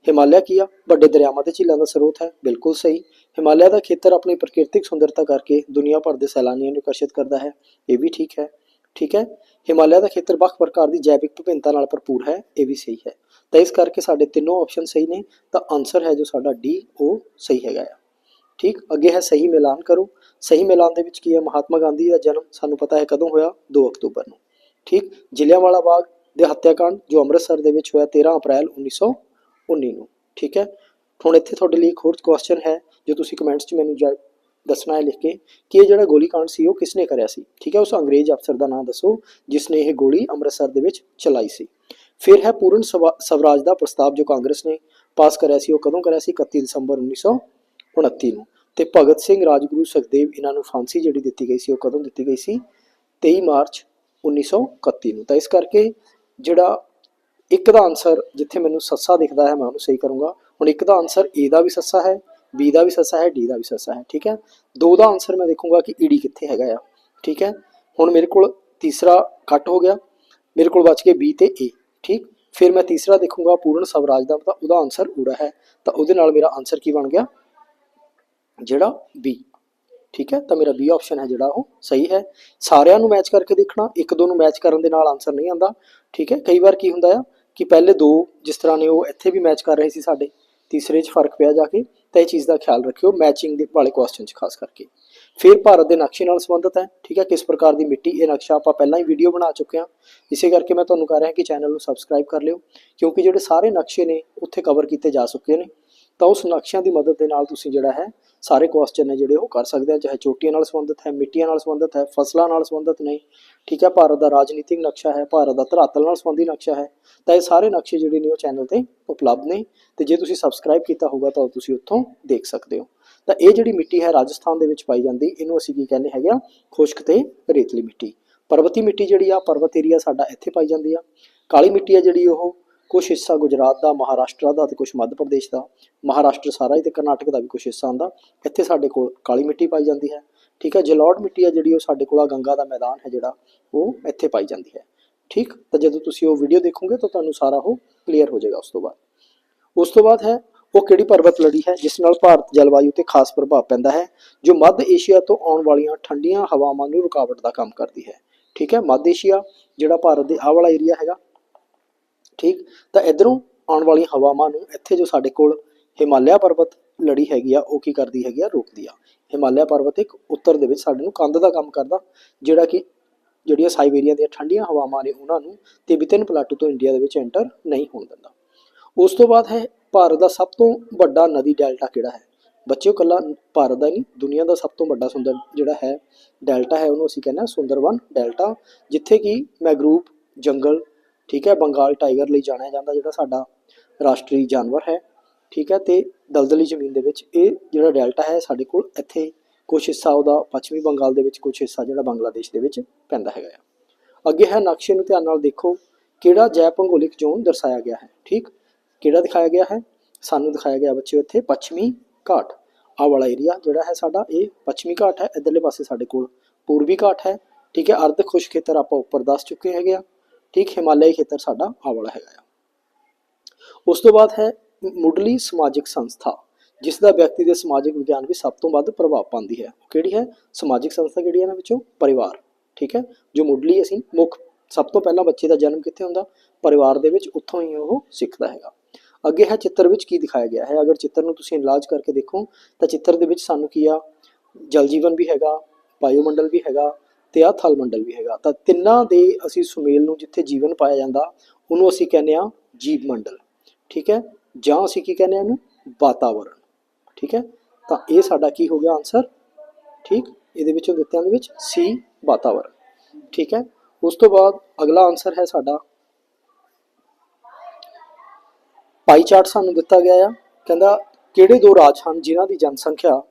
ਹਿਮਾਲਿਆ ਕੀ ਆ? ਵੱਡੇ ਦਰਿਆਵਾਂ ਤੇ ਝੀਲਾਂ ਦਾ ਸਰੋਤ ਹੈ। ਬਿਲਕੁਲ ਸਹੀ। ਹਿਮਾਲਿਆ ਦਾ ਖੇਤਰ ਆਪਣੀ ਪ੍ਰਕਿਰਤਿਕ ਸੁੰਦਰਤਾ ਕਰਕੇ ਦੁਨੀਆ ਭਰ ਦੇ ਸੈਲਾਨੀਆਂ ਨੂੰ ਆਕਰਸ਼ਿਤ ਕਰਦਾ ਹੈ। ਇਹ ਵੀ ਠੀਕ ਹੈ। ਠੀਕ ਹੈ? ਹਿਮਾਲਿਆ ਦਾ ਖੇਤਰ ਵੱਖ ਪ੍ਰਕਾਰ ਦੀ ਜੈਵਿਕ ਵਿਭਿੰਨਤਾ ਨਾਲ ਭਰਪੂਰ ਹੈ। ਇਹ ਵੀ ਸਹੀ ਹੈ। ਤਾਂ ਇਸ ਕਰਕੇ ਸਾਡੇ ਤਿੰਨੋਂ ਆਪਸ਼ਨ ਸਹੀ ਨੇ। ਤਾਂ ਆਨਸਰ ਹੈ ਜੋ ਸਾਡਾ ਡੀ ਉਹ ਸਹੀ ਹੈਗਾ ਆ। ਠੀਕ? ਅੱਗੇ ਹੈ ਸਹੀ ਮਿਲਾਨ ਕਰੋ। ਸਹੀ ਮਿਲਾਨ ਦੇ ਵਿੱਚ ਕੀ ਹੈ? ਮਹਾਤਮਾ ਗਾਂਧੀ ਦਾ ਜਨਮ ਸਾਨੂੰ ਪਤਾ ਹੈ ਕਦੋਂ ਹੋਇਆ? 2 ਅਕਤੂਬਰ ਨੂੰ। ਠੀਕ? ਜ਼ਿਲ੍ਹਿਆਂਵਾਲਾ ਬਾਗ ਦੇ ਹੱਤਿਆਕਾਂਡ ਜੋ ਅੰਮ੍ਰਿਤਸਰ ਦੇ ਵਿੱਚ ਹੋਇਆ 13 ਅਪ੍ਰੈਲ 1919 ਨੂੰ। ਠੀਕ ਹੈ? ਹੁਣ ਇੱਥੇ ਤੁਹਾਡੇ ਲਈ ਇੱਕ ਹੋਰ ਕੁਐਸਚਨ ਹੈ ਜੋ ਤੁਸੀਂ ਕਮੈਂਟਸ 'ਚ ਮੈਨੂੰ ਜਾ- ਦੱਸਣਾ ਹੈ ਲਿਖ ਕੇ ਕਿ ਇਹ ਜਿਹੜਾ ਗੋਲੀकांड ਸੀ ਉਹ ਕਿਸਨੇ ਕਰਿਆ ਸੀ? ਠੀਕ ਹੈ? ਉਸ ਅੰਗਰੇਜ਼ ਅਫਸਰ ਦਾ ਨਾਮ ਦੱਸੋ ਜਿਸ ਨੇ ਇਹ ਗੋਲੀ ਅੰਮ੍ਰਿਤਸਰ ਦੇ ਵਿੱਚ ਚਲਾਈ ਸੀ। ਫਿਰ ਹੈ ਪੂਰਨ ਸਵਾ- ਸਵਰਾਜ ਦਾ ਪ੍ਰਸਤਾਵ ਜੋ ਕਾਂਗਰਸ ਨੇ ਪਾਸ ਕਰਿਆ ਸੀ ਉਹ ਕਦੋਂ ਕਰਿਆ ਸੀ? 31 ਦਸੰਬਰ 1929 ਨੂੰ। ਤੇ ਭਗਤ ਸਿੰਘ ਰਾਜਗੁਰੂ ਸੁਖਦੇਵ ਇਹਨਾਂ ਨੂੰ ਫਾਂਸੀ ਜਿਹੜੀ ਦਿੱਤੀ ਗਈ ਸੀ, ਉਹ ਕਦੋਂ ਦਿੱਤੀ ਗਈ ਸੀ? 23 ਮਾਰਚ 1931 ਨੂੰ। ਤਾਂ ਇਸ ਕਰਕੇ ਜਿਹੜਾ ਇੱਕ ਦਾ ਆਨਸਰ ਜਿੱਥੇ ਮੈਨੂੰ ਸੱਸਾ ਦਿਖਦਾ ਹੈ, ਮੈਂ ਉਹਨੂੰ ਸਹੀ ਕਰੂੰਗਾ। ਹੁਣ ਇੱਕ ਦਾ ਆਨਸਰ ਏ ਦਾ ਵੀ ਸੱਸਾ ਹੈ ਬੀ ਦਾ ਵੀ ਸੱਸਾ ਹੈ ਡੀ ਦਾ ਵੀ ਸੱਸਾ ਹੈ, ਠੀਕ ਹੈ? ਦੋ ਦਾ ਆਨਸਰ ਮੈਂ ਦੇਖੂੰਗਾ ਕਿ ਈਡੀ ਕਿੱਥੇ ਹੈਗਾ ਆ, ਠੀਕ ਹੈ? ਹੁਣ ਮੇਰੇ ਕੋਲ ਤੀਸਰਾ ਕੱਟ ਹੋ ਗਿਆ। ਮੇਰੇ ਕੋਲ ਬਚ ਗਏ ਬੀ ਤੇ ਏ ਠੀਕ? ਫਿਰ ਮੈਂ ਤੀਸਰਾ ਦੇਖੂੰਗਾ ਪੂਰਨ ਸਵਰਾਜ ਦਾ, ਤਾਂ ਉਹਦਾ ਆਨਸਰ ਊੜਾ ਹੈ। ਤਾਂ ਉਹਦੇ ਨਾਲ ਮੇਰਾ ਆਨਸਰ ਕੀ ਬਣ ਗਿਆ? ਜਿਹੜਾ B, ਠੀਕ ਹੈ? ਤਾਂ ਮੇਰਾ B ਆਪਸ਼ਨ ਹੈ ਜਿਹੜਾ ਉਹ ਸਹੀ ਹੈ। ਸਾਰਿਆਂ ਨੂੰ ਮੈਚ ਕਰਕੇ ਦੇਖਣਾ, ਇੱਕ ਦੋ ਨੂੰ ਮੈਚ ਕਰਨ ਦੇ ਨਾਲ ਆਨਸਰ ਨਹੀਂ ਆਉਂਦਾ, ਠੀਕ ਹੈ? ਕਈ ਵਾਰ ਕੀ ਹੁੰਦਾ ਆ ਕਿ ਪਹਿਲੇ ਦੋ ਜਿਸ ਤਰ੍ਹਾਂ ਨੇ ਉਹ ਇੱਥੇ ਵੀ ਮੈਚ ਕਰ ਰਹੇ ਸੀ ਸਾਡੇ, ਤੀਸਰੇ 'ਚ ਫ਼ਰਕ ਪਿਆ ਜਾ ਕੇ, ਤਾਂ ਇਹ ਚੀਜ਼ ਦਾ ਖਿਆਲ ਰੱਖਿਓ ਮੈਚਿੰਗ ਦੇ ਵਾਲੇ ਕੁਐਸਚਨ 'ਚ ਖਾਸ ਕਰਕੇ। ਫਿਰ ਭਾਰਤ ਦੇ ਨਕਸ਼ੇ ਨਾਲ ਸੰਬੰਧਿਤ ਹੈ, ਠੀਕ ਹੈ? ਕਿਸ ਪ੍ਰਕਾਰ ਦੀ ਮਿੱਟੀ ਇਹ ਨਕਸ਼ਾ ਆਪਾਂ ਪਹਿਲਾਂ ਹੀ ਵੀਡੀਓ ਬਣਾ ਚੁੱਕੇ ਹਾਂ। ਇਸੇ ਕਰਕੇ ਮੈਂ ਤੁਹਾਨੂੰ ਕਹਿ ਰਿਹਾ ਕਿ ਚੈਨਲ ਨੂੰ ਸਬਸਕ੍ਰਾਈਬ ਕਰ ਲਿਓ, ਕਿਉਂਕਿ ਜਿਹੜੇ ਸਾਰੇ ਨਕਸ਼ੇ ਨੇ, ਉੱਥੇ ਕਵਰ ਕੀਤੇ ਜਾ ਚੁੱਕੇ ਨੇ। ਤਾਂ ਉਸ ਨਕਸ਼ਿਆਂ ਦੀ ਮਦਦ ਦੇ ਨਾਲ ਤੁਸੀਂ ਜਿਹੜਾ ਹੈ ਸਾਰੇ ਕੁਐਸਚਨ ਨੇ ਜਿਹੜੇ ਉਹ ਕਰ ਸਕਦੇ ਆ, ਚਾਹੇ ਚੋਟੀਆਂ ਨਾਲ ਸੰਬੰਧਿਤ ਹੈ, ਮਿੱਟੀਆਂ ਨਾਲ ਸੰਬੰਧਿਤ ਹੈ, ਫਸਲਾਂ ਨਾਲ ਸੰਬੰਧਿਤ ਨਹੀਂ। ਠੀਕ ਹੈ, ਭਾਰਤ ਦਾ ਰਾਜਨੀਤਿਕ ਨਕਸ਼ਾ ਹੈ, ਭਾਰਤ ਦਾ ਧਰਾਤਲ ਨਾਲ ਸੰਬੰਧੀ ਨਕਸ਼ਾ ਹੈ। ਤਾਂ ਇਹ ਸਾਰੇ ਨਕਸ਼ੇ ਜਿਹੜੇ ਨੇ ਉਹ ਚੈਨਲ ਤੇ ਉਪਲਬਧ ਨੇ ਤੇ ਜੇ ਤੁਸੀਂ ਸਬਸਕ੍ਰਾਈਬ ਕੀਤਾ ਹੋਊਗਾ ਤਾਂ ਤੁਸੀਂ ਉੱਥੋਂ ਦੇਖ ਸਕਦੇ ਹੋ। ਤਾਂ ਇਹ ਜਿਹੜੀ ਮਿੱਟੀ ਹੈ ਰਾਜਸਥਾਨ ਦੇ ਵਿੱਚ ਪਾਈ ਜਾਂਦੀ, ਇਹਨੂੰ ਅਸੀਂ ਕੀ ਕਹਿੰਦੇ ਹੈਗੇ ਆ, ਖੁਸ਼ਕ ਤੇ ਰੇਤਲੀ ਮਿੱਟੀ। ਪਰਬਤੀ ਮਿੱਟੀ ਜਿਹੜੀ ਆ, ਪਰਬਤ ਏਰੀਆ ਸਾਡਾ ਇੱਥੇ ਪਾਈ ਜਾਂਦੀ ਆ। ਕਾਲੀ ਮਿੱਟੀ ਆ ਜਿਹੜੀ ਉਹ ਕੁਝ ਹਿੱਸਾ ਗੁਜਰਾਤ ਦਾ, ਮਹਾਰਾਸ਼ਟਰ ਦਾ ਤੇ ਕੁਝ ਮੱਧ ਪ੍ਰਦੇਸ਼ ਦਾ। ਮਹਾਰਾਸ਼ਟਰ ਸਾਰਾ ਹੀ ਤੇ ਕਰਨਾਟਕ ਦਾ ਵੀ ਕੁਝ ਹਿੱਸਾ ਆਉਂਦਾ ਇੱਥੇ ਸਾਡੇ ਕੋਲ ਕਾਲੀ ਮਿੱਟੀ ਪਾਈ ਜਾਂਦੀ ਹੈ। ਠੀਕ ਹੈ, ਜਲੌੜ ਮਿੱਟੀ ਆ ਜਿਹੜੀ, ਉਹ ਸਾਡੇ ਕੋਲ ਆ, ਗੰਗਾ ਦਾ ਮੈਦਾਨ ਹੈ ਜਿਹੜਾ, ਉਹ ਇੱਥੇ ਪਾਈ ਜਾਂਦੀ ਹੈ। ਠੀਕ, ਤਾਂ ਜਦੋਂ ਤੁਸੀਂ ਉਹ ਵੀਡੀਓ ਦੇਖੋਗੇ ਤਾਂ ਤੁਹਾਨੂੰ ਸਾਰਾ ਉਹ ਕਲੀਅਰ ਹੋ ਜਾਏਗਾ ਉਸ ਤੋਂ ਬਾਅਦ। ਉਸ ਤੋਂ ਬਾਅਦ ਹੈ, ਉਹ ਕਿਹੜੀ ਪਰਬਤ ਲੜੀ ਹੈ, ਜਿਸ ਨਾਲ ਭਾਰਤ ਜਲਵਾਯੂ ਤੇ ਖਾਸ ਪ੍ਰਭਾਵ ਪੈਂਦਾ ਹੈ, ਜੋ ਮੱਧ ਏਸ਼ੀਆ ਤੋਂ ਆਉਣ ਵਾਲੀਆਂ ਠੰਡੀਆਂ ਹਵਾਵਾਂ ਨੂੰ ਰੁਕਾਵਟ ਦਾ ਕੰਮ ਕਰਦੀ ਹੈ। ਠੀਕ ਹੈ, ਮੱਧ ਏਸ਼ੀਆ, ਜਿਹੜਾ ਭਾਰਤ ਦੇ ਆਹ ਵਾਲਾ ਏਰੀਆ ਹੈਗਾ ਠੀਕ? ਤਾਂ ਇਧਰੋਂ ਆਉਣ ਵਾਲੀਆਂ ਹਵਾਵਾਂ ਨੂੰ ਇੱਥੇ ਜੋ ਸਾਡੇ ਕੋਲ ਹਿਮਾਲਿਆ ਪਰਬਤ ਲੜੀ ਹੈਗੀ ਆ, ਉਹ ਕੀ ਕਰਦੀ ਹੈਗੀ ਆ? ਰੋਕਦੀ ਆ। ਹਿਮਾਲਿਆ ਪਰਬਤ ਇੱਕ ਉੱਤਰ ਦੇ ਵਿੱਚ ਸਾਡੇ ਨੂੰ ਕੰਧ ਦਾ ਕੰਮ ਕਰਦਾ, ਜਿਹੜਾ ਕਿ ਜਿਹੜੀਆਂ ਸਾਈਬੇਰੀਆ ਦੀਆਂ ਠੰਡੀਆਂ ਹਵਾਵਾਂ ਨੇ, ਉਹਨਾਂ ਨੂੰ ਤਿਬਤਨ ਪਲਾਟੂ ਤੋਂ ਇੰਡੀਆ ਦੇ ਵਿੱਚ ਐਂਟਰ ਨਹੀਂ ਹੋਣ ਦਿੰਦਾ। ਉਸ ਤੋਂ ਬਾਅਦ ਹੈ, ਭਾਰਤ ਦਾ ਸਭ ਤੋਂ ਵੱਡਾ ਨਦੀ ਡੈਲਟਾ ਕਿਹੜਾ ਹੈ? ਬੱਚਿਓ ਕੱਲਾ ਭਾਰਤ ਦਾ ਨਹੀਂ, ਦੁਨੀਆ ਦਾ ਸਭ ਤੋਂ ਵੱਡਾ ਸੁੰਦਰ ਜਿਹੜਾ ਹੈ, ਡੈਲਟਾ ਹੈ, ਉਹਨੂੰ ਅਸੀਂ ਕਹਿੰਦੇ ਹਾਂ ਸੁੰਦਰਬਨ ਡੈਲਟਾ, ਜਿੱਥੇ ਕਿ ਮੈਗਰੂਵ ਜੰਗਲ ਠੀਕ ਹੈ, ਬੰਗਾਲ ਟਾਈਗਰ ਲਈ ਜਾਣਿਆ ਜਾਂਦਾ ਜਿਹੜਾ ਸਾਡਾ ਰਾਸ਼ਟਰੀ ਜਾਨਵਰ ਹੈ, ਠੀਕ ਹੈ, ਤੇ ਦਲਦਲੀ ਜ਼ਮੀਨ ਦੇ ਵਿੱਚ ਇਹ ਜਿਹੜਾ ਡੈਲਟਾ ਹੈ ਸਾਡੇ ਕੋਲ ਇੱਥੇ ਕੁਝ ਹਿੱਸਾ ਉਹਦਾ ਪੱਛਮੀ ਬੰਗਾਲ ਦੇ ਵਿੱਚ ਕੁਝ ਹਿੱਸਾ ਜਿਹੜਾ ਬੰਗਲਾਦੇਸ਼ ਦੇ ਵਿੱਚ ਪੈਂਦਾ ਹੈਗਾ ਆ। ਅੱਗੇ ਹੈ ਨਕਸ਼ੇ ਨੂੰ ਧਿਆਨ ਨਾਲ ਦੇਖੋ, ਕਿਹੜਾ ਜੈ ਭੂਗੋਲਿਕ ਜ਼ੋਨ ਦਰਸਾਇਆ ਗਿਆ ਹੈ, ਠੀਕ? ਕਿਹੜਾ ਦਿਖਾਇਆ ਗਿਆ ਹੈ? ਸਾਨੂੰ ਦਿਖਾਇਆ ਗਿਆ ਬੱਚਿਓ ਇੱਥੇ ਪੱਛਮੀ ਘਾਟ। ਆ ਵਾਲਾ ਏਰੀਆ ਜਿਹੜਾ ਹੈ ਸਾਡਾ, ਇਹ ਪੱਛਮੀ ਘਾਟ ਹੈ, ਇਧਰਲੇ ਪਾਸੇ ਸਾਡੇ ਕੋਲ ਪੂਰਬੀ ਘਾਟ ਹੈ, ਠੀਕ ਹੈ, ਅਰਧ ਖੁਸ਼ ਖੇਤਰ ਆਪਾਂ ਉੱਪਰ ਦੱਸ ਚੁੱਕੇ ਹੈਗੇ ਆ। ਠੀਕ ਹਿਮਾਲਿਆਈ ਖੇਤਰ ਸਾਡਾ ਆ ਵਾਲਾ ਹੈਗਾ ਆ। ਉਸ ਤੋਂ ਬਾਅਦ ਹੈ ਮੁੱਢਲੀ ਸਮਾਜਿਕ ਸੰਸਥਾ, ਜਿਸ ਦਾ ਵਿਅਕਤੀ ਦੇ ਸਮਾਜਿਕ ਵਿਗਿਆਨ ਵਿੱਚ ਸਭ ਤੋਂ ਵੱਧ ਪ੍ਰਭਾਵ ਪਾਉਂਦੀ ਹੈ। ਉਹ ਕਿਹੜੀ ਹੈ? ਸਮਾਜਿਕ ਸੰਸਥਾ ਕਿਹੜੀ ਹੈ ਇਹਨਾਂ ਵਿੱਚੋਂ? ਪਰਿਵਾਰ, ਠੀਕ ਹੈ? ਜੋ ਮੁੱਢਲੀ ਅਸੀਂ ਮੁੱਖ, ਸਭ ਤੋਂ ਪਹਿਲਾਂ ਬੱਚੇ ਦਾ ਜਨਮ ਕਿੱਥੇ ਹੁੰਦਾ? ਪਰਿਵਾਰ ਦੇ ਵਿੱਚ ਉੱਥੋਂ ਹੀ ਉਹ ਸਿੱਖਦਾ ਹੈਗਾ। ਅੱਗੇ ਹੈ ਚਿੱਤਰ ਵਿੱਚ ਕੀ ਦਿਖਾਇਆ ਗਿਆ ਹੈ? ਅਗਰ ਚਿੱਤਰ ਨੂੰ ਤੁਸੀਂ ਇਨਲਾਜ ਕਰਕੇ ਦੇਖੋ, ਤਾਂ ਚਿੱਤਰ ਦੇ ਵਿੱਚ ਸਾਨੂੰ ਕੀ ਆ? ਜਲ ਜੀਵਨ ਵੀ ਹੈਗਾ ਵਾਯੂਮੰਡਲ ਵੀ ਹੈਗਾ ਤੇ ਆ ਥਲ ਮੰਡਲ ਵੀ ਹੈਗਾ। ਤਾਂ ਤਿੰਨਾਂ ਦੇ ਅਸੀਂ ਸੁਮੇਲ ਨੂੰ ਜਿੱਥੇ ਜੀਵਨ ਪਾਇਆ ਜਾਂਦਾ, ਉਹਨੂੰ ਅਸੀਂ ਕਹਿੰਦੇ ਆ ਜੀਵ ਮੰਡਲ। ਠੀਕ ਹੈ? ਜਾਂ ਅਸੀਂ ਕੀ ਕਹਿੰਦੇ ਆ ਇਹਨੂੰ? ਵਾਤਾਵਰਣ। ਠੀਕ ਹੈ? ਤਾਂ ਇਹ ਸਾਡਾ ਕੀ ਹੋ ਗਿਆ ਆਨਸਰ ਠੀਕ? ਇਹਦੇ ਵਿੱਚੋਂ ਦਿੱਤਿਆਂ ਦੇ ਵਿੱਚ ਸੀ ਵਾਤਾਵਰਣ। ਠੀਕ ਹੈ? ਉਸ ਤੋਂ ਬਾਅਦ ਅਗਲਾ ਆਨਸਰ ਹੈ ਸਾਡਾ। ਪਾਈ ਚਾਰਟ ਸਾਨੂੰ ਦਿੱਤਾ ਗਿਆ ਆ। ਕਹਿੰਦਾ ਕਿਹੜੇ ਦੋ ਰਾਜ ਹਨ ਜਿਨ੍ਹਾਂ ਦੀ ਜਨਸੰਖਿਆ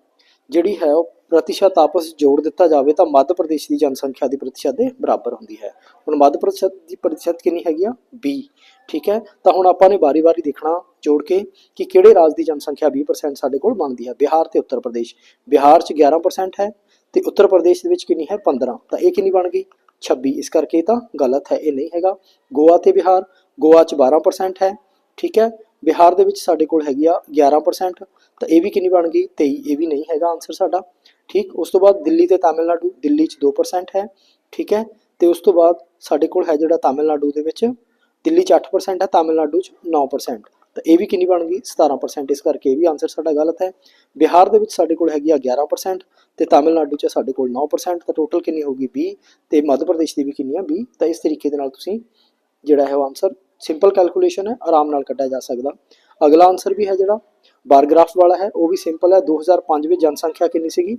ਜਿਹੜੀ ਹੈ ਉਹ ਪ੍ਰਤੀਸ਼ਤ ਆਪਸ ਵਿੱਚ ਜੋੜ ਦਿੱਤਾ ਜਾਵੇ ਤਾਂ ਮੱਧ ਪ੍ਰਦੇਸ਼ ਦੀ ਜਨਸੰਖਿਆ ਦੀ ਪ੍ਰਤੀਸ਼ਤ ਦੇ ਬਰਾਬਰ ਹੁੰਦੀ ਹੈ। ਹੁਣ ਮੱਧ ਪ੍ਰਦੇਸ਼ ਦੀ ਪ੍ਰਤੀਸ਼ਤ ਕਿੰਨੀ ਹੈਗੀ ਆ? 20 ਠੀਕ ਹੈ? ਤਾਂ ਹੁਣ ਆਪਾਂ ਨੇ ਵਾਰੀ-ਵਾਰੀ ਦੇਖਣਾ ਜੋੜ ਕੇ ਕਿ ਕਿਹੜੇ ਰਾਜ ਦੀ ਜਨਸੰਖਿਆ 20% ਸਾਡੇ ਕੋਲ ਬਣਦੀ ਹੈ। ਬਿਹਾਰ ਤੇ ਉੱਤਰ ਪ੍ਰਦੇਸ਼। ਬਿਹਾਰ 'ਚ 11% ਹੈ ਤੇ ਉੱਤਰ ਪ੍ਰਦੇਸ਼ ਦੇ ਵਿੱਚ ਕਿੰਨੀ ਹੈ? 15 ਤਾਂ ਇਹ ਕਿੰਨੀ ਬਣ ਗਈ? 26 ਇਸ ਕਰਕੇ ਇਹ ਤਾਂ ਗਲਤ ਹੈ, ਇਹ ਨਹੀਂ ਹੈਗਾ। ਗੋਆ ਤੇ ਬਿਹਾਰ। ਗੋਆ 'ਚ 12% ਹੈ, ਠੀਕ ਹੈ? ਬਿਹਾਰ ਦੇ ਵਿੱਚ ਸਾਡੇ ਕੋਲ ਹੈਗੀ ਆ 11% ਤਾਂ ਇਹ ਵੀ ਕਿੰਨੀ ਬਣ ਗਈ? 23 ਇਹ ਵੀ ਨਹੀਂ ਹੈਗਾ ਆਨਸਰ ਸਾਡਾ। ਠੀਕ? ਉਸ ਤੋਂ ਬਾਅਦ ਦਿੱਲੀ ਤੇ ਤਾਮਿਲਨਾਡੂ, ਦਿੱਲੀ 'ਚ 2% ਹੈ, ਠੀਕ ਹੈ? ਤੇ ਉਸ ਤੋਂ ਬਾਅਦ ਸਾਡੇ ਕੋਲ ਹੈ ਜਿਹੜਾ ਤਾਮਿਲਨਾਡੂ ਦੇ ਵਿੱਚ, ਦਿੱਲੀ 'ਚ 8% ਹੈ, ਤਾਮਿਲਨਾਡੂ 'ਚ 9% ਤਾਂ ਇਹ ਵੀ ਕਿੰਨੀ ਬਣ ਗਈ? 17% ਇਸ ਕਰਕੇ ਇਹ ਵੀ ਆਨਸਰ ਸਾਡਾ ਗਲਤ ਹੈ। ਬਿਹਾਰ ਦੇ ਵਿੱਚ ਸਾਡੇ ਕੋਲ ਹੈਗੀ ਆ 11% ਤੇ ਤਾਮਿਲਨਾਡੂ 'ਚ ਸਾਡੇ ਕੋਲ 9% ਤਾਂ ਟੋਟਲ ਕਿੰਨੀ ਹੋਗੀ 20 ਤੇ ਮੱਧ ਪ੍ਰਦੇਸ਼ ਦੀ ਵੀ ਕਿੰਨੀ ਆ? 20 ਤਾਂ ਇਸ ਤਰੀਕੇ ਦੇ ਨਾਲ ਤੁਸੀਂ ਜਿਹੜਾ ਹੈ ਉਹ ਆਨਸਰ ਸਿੰਪਲ ਕੈਲਕੂਲੇਸ਼ਨ ਹੈ, ਆਰਾਮ ਨਾਲ ਕੱਢਿਆ ਜਾ ਸਕਦਾ। ਅਗਲਾ ਆਨਸਰ ਵੀ ਹੈ ਜਿਹੜਾ ਬਾਰ ਗ੍ਰਾਫ ਵਾਲਾ ਹੈ, ਉਹ ਵੀ ਸਿੰਪਲ ਹੈ। 2005 ਵਿੱਚ ਜਨਸੰਖਿਆ ਕਿੰਨੀ ਸੀਗੀ?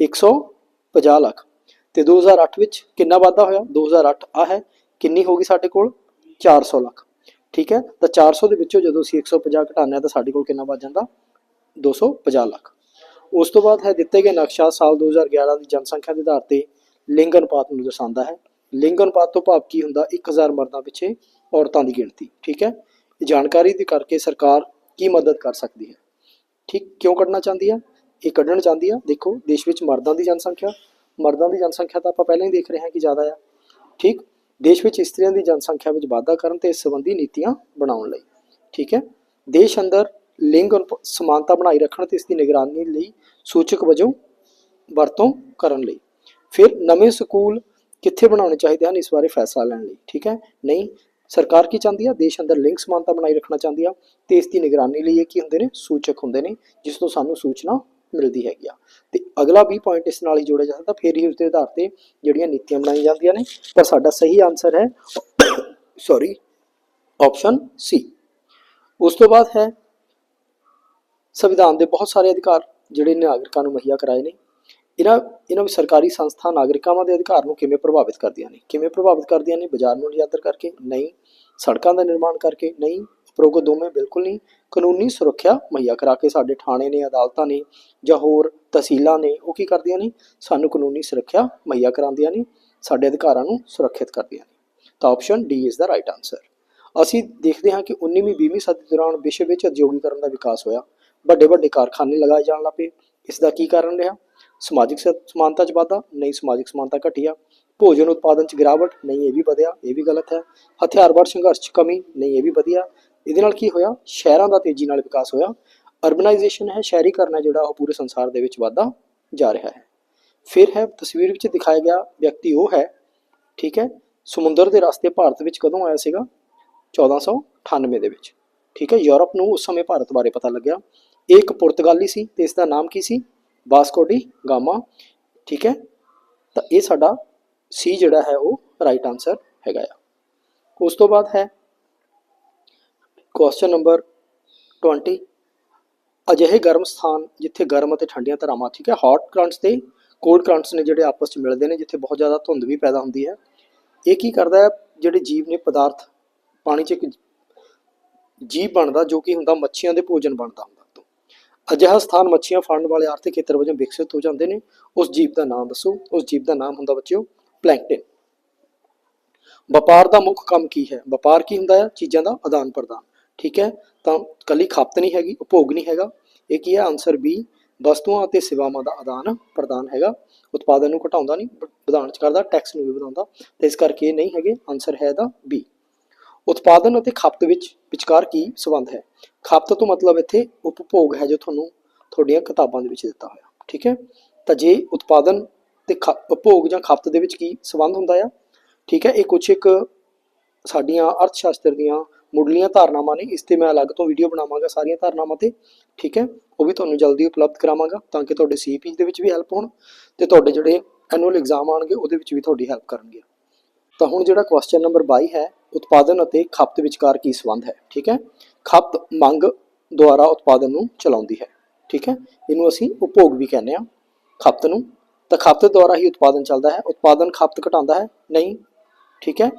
150 ਲੱਖ। ਤੇ 2008 ਵਿੱਚ ਕਿੰਨਾ ਵਾਧਾ ਹੋਇਆ? 2008 ਆ ਹੈ। ਕਿੰਨੀ ਹੋ ਗਈ ਸਾਡੇ ਕੋਲ? 400 ਲੱਖ। ਠੀਕ ਹੈ? ਤਾਂ 400 ਦੇ ਵਿੱਚੋਂ ਜਦੋਂ ਅਸੀਂ 150 ਘਟਾਉਂਦੇ ਹਾਂ, ਤਾਂ ਸਾਡੇ ਕੋਲ ਕਿੰਨਾ ਵੱਧ ਜਾਂਦਾ? 250 ਲੱਖ। ਉਸ ਤੋਂ ਬਾਅਦ ਹੈ ਦਿੱਤੇ ਗਏ ਨਕਸ਼ਾ ਸਾਲ 2011 ਦੀ ਜਨਸੰਖਿਆ ਦੇ ਆਧਾਰ ਤੇ ਲਿੰਗ ਅਨੁਪਾਤ ਨੂੰ ਦਰਸਾਉਂਦਾ ਹੈ। ਲਿੰਗ ਅਨੁਪਾਤ ਤੋਂ ਭਾਵ ਕੀ ਹੁੰਦਾ? 1000 ਮਰਦਾਂ ਪਿੱਛੇ ਔਰਤਾਂ ਦੀ ਗਿਣਤੀ। ਠੀਕ ਹੈ? ਜਾਣਕਾਰੀ ਦੇ ਕਰਕੇ ਸਰਕਾਰ ਕੀ ਮਦਦ ਕਰ ਸਕਦੀ ਹੈ? ਠੀਕ ਕਿਉਂ ਕੱਢਣਾ ਚਾਹੁੰਦੀ ਹੈ? ਇਹ ਕੱਢਣਾ ਚਾਹੁੰਦੀ ਹੈ, ਦੇਖੋ, ਦੇਸ਼ ਵਿੱਚ ਮਰਦਾਂ ਦੀ ਜਨਸੰਖਿਆ, ਮਰਦਾਂ ਦੀ ਜਨਸੰਖਿਆ ਤਾਂ ਆਪਾਂ ਪਹਿਲਾਂ ਹੀ ਦੇਖ ਰਹੇ ਹਾਂ ਕਿ ਜ਼ਿਆਦਾ ਆ। ਠੀਕ, ਦੇਸ਼ ਵਿੱਚ ਇਸਤਰੀਆਂ ਦੀ ਜਨਸੰਖਿਆ ਵਿੱਚ ਵਾਧਾ ਕਰਨ ਤੇ ਇਸ ਸੰਬੰਧੀ ਨੀਤੀਆਂ ਬਣਾਉਣ ਲਈ। ਠੀਕ ਹੈ, ਦੇਸ਼ ਅੰਦਰ ਲਿੰਗ ਅਨੁਪ- ਸਮਾਨਤਾ ਬਣਾਈ ਰੱਖਣ ਤੇ ਇਸ ਦੀ ਨਿਗਰਾਨੀ ਲਈ ਸੂਚਕ ਵਜੋਂ ਵਰਤੋਂ ਕਰਨ ਲਈ। ਫਿਰ ਨਵੇਂ ਸਕੂਲ ਕਿੱਥੇ ਬਣਾਉਣੇ ਚਾਹੀਦੇ ਹਨ ਇਸ ਬਾਰੇ ਫੈਸਲਾ ਲੈਣ ਲਈ। ਠੀਕ ਹੈ, ਨਹੀਂ ਸਰਕਾਰ ਕੀ ਚਾਹੁੰਦੀ ਆ? ਦੇਸ਼ ਅੰਦਰ ਲਿੰਗ ਸਮਾਨਤਾ ਬਣਾਈ ਰੱਖਣਾ ਚਾਹੁੰਦੀ ਆ। ਤੇ ਇਸ ਦੀ ਨਿਗਰਾਨੀ ਲਈ ਇਹ ਕੀ ਹੁੰਦੇ ਨੇ? ਸੂਚਕ ਹੁੰਦੇ ਨੇ, ਜਿਸ ਤੋਂ ਸਾਨੂੰ ਸੂਚਨਾ ਮਿਲਦੀ ਹੈਗੀ ਆ। ਤੇ ਅਗਲਾ ਵੀ ਪੁਆਇੰਟ ਇਸ ਨਾਲ ਹੀ ਜੋੜਿਆ ਜਾਂਦਾ ਤਾਂ ਫਿਰ ਹੀ ਉਸ ਦੇ ਆਧਾਰ ਤੇ ਜਿਹੜੀਆਂ ਨੀਤੀਆਂ ਬਣਾਈਆਂ ਜਾਂਦੀਆਂ ਨੇ। ਪਰ ਸਾਡਾ ਸਹੀ ਆਨਸਰ ਹੈ ਸੌਰੀ ਆਪਸ਼ਨ ਸੀ ਉਸ ਤੋਂ ਬਾਅਦ ਹੈ, ਸੰਵਿਧਾਨ ਦੇ ਬਹੁਤ ਸਾਰੇ ਅਧਿਕਾਰ ਜਿਹੜੇ ਨਾਗਰਿਕਾਂ ਨੂੰ ਮੁਹੱਈਆ ਕਰਾਏ ਨੇ। ਇਹਨਾਂ ਇਹਨਾਂ ਵਿੱਚ ਸਰਕਾਰੀ ਸੰਸਥਾ ਨਾਗਰਿਕਾਂ ਦੇ ਅਧਿਕਾਰ ਨੂੰ ਕਿਵੇਂ ਪ੍ਰਭਾਵਿਤ ਕਰਦੀਆਂ ਨੇ? ਕਿਵੇਂ ਪ੍ਰਭਾਵਿਤ ਕਰਦੀਆਂ ਨੇ? ਬਾਜ਼ਾਰ ਨੂੰ ਨਿਯੰਤਰ ਕਰਕੇ? ਨਹੀਂ। ਸੜਕਾਂ ਦਾ ਨਿਰਮਾਣ ਕਰਕੇ? ਨਹੀਂ। ਉਪਰੋਕਤ ਦੋਵੇਂ? ਬਿਲਕੁਲ ਨਹੀਂ। ਕਾਨੂੰਨੀ ਸੁਰੱਖਿਆ ਮੁਹੱਈਆ ਕਰਾ ਕੇ ਸਾਡੇ ਥਾਣੇ ਨੇ, ਅਦਾਲਤਾਂ ਨੇ ਜਾਂ ਹੋਰ ਤਹਿਸੀਲਾਂ ਨੇ, ਉਹ ਕੀ ਕਰਦੀਆਂ ਨੇ? ਸਾਨੂੰ ਕਾਨੂੰਨੀ ਸੁਰੱਖਿਆ ਮੁਹੱਈਆ ਕਰਾਉਂਦੀਆਂ ਨੇ, ਸਾਡੇ ਅਧਿਕਾਰਾਂ ਨੂੰ ਸੁਰੱਖਿਅਤ ਕਰਦੀਆਂ ਨੇ। ਤਾਂ option D is the right answer ਅਸੀਂ ਦੇਖਦੇ ਹਾਂ ਕਿ 19ਵੀਂ 20ਵੀਂ ਸਦੀ ਦੌਰਾਨ ਵਿਸ਼ਵ ਵਿੱਚ ਉਦਯੋਗੀਕਰਨ ਦਾ ਵਿਕਾਸ ਹੋਇਆ। ਵੱਡੇ ਵੱਡੇ ਕਾਰਖਾਨੇ ਲਗਾਏ ਜਾਣ ਲੱਪੇ ਇਸ ਦਾ ਕੀ ਕਾਰਨ ਰਿਹਾ? ਸਮਾਜਿਕ ਸ- ਸਮਾਨਤਾ 'ਚ ਵਾਧਾ, ਨਹੀਂ ਸਮਾਜਿਕ ਸਮਾਨਤਾ ਘਟੀ ਭੋਜਨ ਉਤਪਾਦਨ 'ਚ ਗਿਰਾਵਟ, ਨਹੀਂ ਇਹ ਵੀ ਵਧਿਆ, ਇਹ ਵੀ ਗਲਤ ਹੈ। ਹਥਿਆਰਬੰਦ ਸੰਘਰਸ਼ 'ਚ ਕਮੀ, ਨਹੀਂ ਇਹ ਵੀ ਵਧੀਆ। ਇਹਦੇ ਨਾਲ ਕੀ ਹੋਇਆ? ਸ਼ਹਿਰਾਂ ਦਾ ਤੇਜ਼ੀ ਨਾਲ ਵਿਕਾਸ ਹੋਇਆ। ਅਰਬਨਾਈਜੇਸ਼ਨ ਹੈ, ਸ਼ਹਿਰੀਕਰਨ ਹੈ, ਜਿਹੜਾ ਉਹ ਪੂਰੇ ਸੰਸਾਰ ਦੇ ਵਿੱਚ ਵਾਧਾ ਜਾ ਰਿਹਾ ਹੈ। ਫਿਰ ਹੈ, ਤਸਵੀਰ ਵਿੱਚ ਦਿਖਾਇਆ ਗਿਆ ਵਿਅਕਤੀ ਉਹ ਹੈ, ਠੀਕ ਹੈ? ਸਮੁੰਦਰ ਦੇ ਰਸਤੇ ਭਾਰਤ ਵਿੱਚ ਕਦੋਂ ਆਇਆ ਸੀਗਾ? 1498 ਦੇ ਵਿੱਚ। ਠੀਕ ਹੈ, ਯੂਰਪ ਨੂੰ ਉਸ ਸਮੇਂ ਭਾਰਤ ਬਾਰੇ ਪਤਾ ਲੱਗਿਆ। ਇਹ ਇੱਕ ਪੁਰਤਗਾਲੀ ਸੀ ਤੇ ਇਸ ਦਾ ਨਾਮ ਕੀ ਸੀ? ਵਾਸਕੋ ਡੀ ਗਾਮਾ, ਠੀਕ ਹੈ? ਤਾਂ ਇਹ ਸਾਡਾ ਸੀ ਜਿਹੜਾ ਹੈ ਉਹ ਰਾਈਟ ਆਨਸਰ ਹੈਗਾ ਆ। ਉਸ ਤੋਂ ਬਾਅਦ ਹੈ ਕੁਐਸਚਨ ਨੰਬਰ 20 ਅਜਿਹੇ ਗਰਮ ਸਥਾਨ ਜਿੱਥੇ ਗਰਮ ਅਤੇ ਠੰਡੀਆਂ ਧਰਾਵਾਂ, ਠੀਕ ਹੈ? ਹੌਟ ਕਰੰਟਸ ਤੇ ਕੋਲਡ ਕਰੰਟਸ ਨੇ ਜਿਹੜੇ ਆਪਸ ਵਿੱਚ ਮਿਲਦੇ ਨੇ, ਜਿੱਥੇ ਬਹੁਤ ਜ਼ਿਆਦਾ ਧੁੰਦ ਵੀ ਪੈਦਾ ਹੁੰਦੀ ਹੈ। ਇਹ ਕੀ ਕਰਦਾ ਹੈ? ਜਿਹੜੇ ਜੀਵ ਨੇ ਪਦਾਰਥ ਪਾਣੀ 'ਚ ਇੱਕ ਜੀਵ ਬਣਦਾ ਜੋ ਕਿ ਹੁੰਦਾ ਮੱਛੀਆਂ ਦੇ ਭੋਜਨ ਬਣਦਾ ਹੁੰਦਾ। ਅਜਿਹਾ ਸਥਾਨ ਮੱਛੀਆਂ ਫੜਨ ਵਾਲੇ ਆਰਥਿਕ ਖੇਤਰ ਵਜੋਂ ਵਿਕਸਿਤ ਹੋ ਜਾਂਦੇ ਨੇ। ਉਸ ਜੀਵ ਦਾ ਨਾਮ ਦੱਸੋ। ਉਸ ਜੀਵ ਦਾ ਨਾਮ ਹੁੰਦਾ ਬੱਚਿਓ ਪਲੈਂਕਟਨ। ਵਪਾਰ ਦਾ ਮੁੱਖ ਕੰਮ ਕੀ ਹੈ? ਵਪਾਰ ਕੀ ਹੁੰਦਾ ਹੈ? ਚੀਜ਼ਾਂ ਦਾ ਆਦਾਨ ਪ੍ਰਦਾਨ। ਠੀਕ ਹੈ? ਤਾਂ ਕੱਲੀ ਖਪਤ ਨਹੀਂ ਹੈਗੀ, ਉਪਭੋਗ ਨਹੀਂ ਹੈਗਾ। ਇਹ ਕੀ ਹੈ? ਆਨਸਰ ਬੀ ਵਸਤੂਆਂ ਅਤੇ ਸੇਵਾਵਾਂ ਦਾ ਆਦਾਨ ਪ੍ਰਦਾਨ ਹੈਗਾ। ਉਤਪਾਦਨ ਨੂੰ ਘਟਾਉਂਦਾ ਨਹੀਂ ਵਧਾਉਣ ਚ ਕਰਦਾ ਟੈਕਸ ਨੂੰ ਵੀ ਵਧਾਉਂਦਾ। ਤੇ ਇਸ ਕਰਕੇ ਇਹ ਨਹੀਂ ਹੈਗੇ। ਆਨਸਰ ਹੈ ਇਹਦਾ ਬੀ ਉਤਪਾਦਨ ਅਤੇ ਖਪਤ ਵਿੱਚ ਵਿਚਕਾਰ ਕੀ ਸੰਬੰਧ ਹੈ? ਖਪਤ ਤੋਂ ਮਤਲਬ ਇੱਥੇ ਉਪਭੋਗ ਹੈ ਜੋ ਤੁਹਾਨੂੰ ਤੁਹਾਡੀਆਂ ਕਿਤਾਬਾਂ ਦੇ ਵਿੱਚ ਦਿੱਤਾ ਹੋਇਆ। ਠੀਕ ਹੈ? ਤਾਂ ਜੇ ਉਤਪਾਦਨ ਤੇ ਖ- ਉਪਭੋਗ ਜਾਂ ਖਪਤ ਦੇ ਵਿੱਚ ਕੀ ਸੰਬੰਧ ਹੁੰਦਾ ਆ? ਠੀਕ ਹੈ? ਇਹ ਕੁਛ ਇੱਕ ਸਾਡੀਆਂ ਅਰਥ ਸ਼ਾਸਤਰ ਦੀਆਂ ਮੁੱਢਲੀਆਂ ਧਾਰਨਾਵਾਂ ਨੇ। ਇਸ ਤੇ ਮੈਂ ਅਲੱਗ ਤੋਂ ਵੀਡੀਓ ਬਣਾਵਾਂਗਾ ਸਾਰੀਆਂ ਧਾਰਨਾਵਾਂ ਤੇ। ਠੀਕ ਹੈ? ਉਹ ਵੀ ਤੁਹਾਨੂੰ ਜਲਦੀ ਉਪਲਬਧ ਕਰਾਵਾਂਗਾ ਤਾਂ ਕਿ ਤੁਹਾਡੇ ਸੀਪੀ ਦੇ ਵਿੱਚ ਵੀ ਹੈਲਪ ਹੋਣ ਤੇ ਤੁਹਾਡੇ ਜਿਹੜੇ ਐਨੂਅਲ ਐਗਜ਼ਾਮ ਆਣਗੇ ਉਹਦੇ ਵਿੱਚ ਵੀ ਤੁਹਾਡੀ ਹੈਲਪ ਕਰਨਗੇ। ਤਾਂ ਹੁਣ ਜਿਹੜਾ ਕੁਐਸਚਨ ਨੰਬਰ 22 ਹੈ ਉਤਪਾਦਨ ਅਤੇ ਖਪਤ ਵਿਚਕਾਰ ਕੀ ਸੰਬੰਧ ਹੈ? ਠੀਕ ਹੈ? ਖਪਤ ਮੰਗ ਦੁਆਰਾ ਉਤਪਾਦਨ ਨੂੰ ਚਲਾਉਂਦੀ ਹੈ। ਠੀਕ ਹੈ? ਇਹਨੂੰ ਅਸੀਂ ਉਪਭੋਗ ਵੀ ਕਹਿੰਦੇ ਆ ਖਪਤ ਨੂੰ। ਤਾਂ ਖਪਤ ਦੁਆਰਾ ਹੀ ਉਤਪਾਦਨ ਚੱਲਦਾ ਹੈ। ਉਤਪਾਦਨ ਖਪਤ ਘਟਾਉਂਦਾ ਹੈ? ਨਹੀਂ। ਠੀਕ ਹੈ?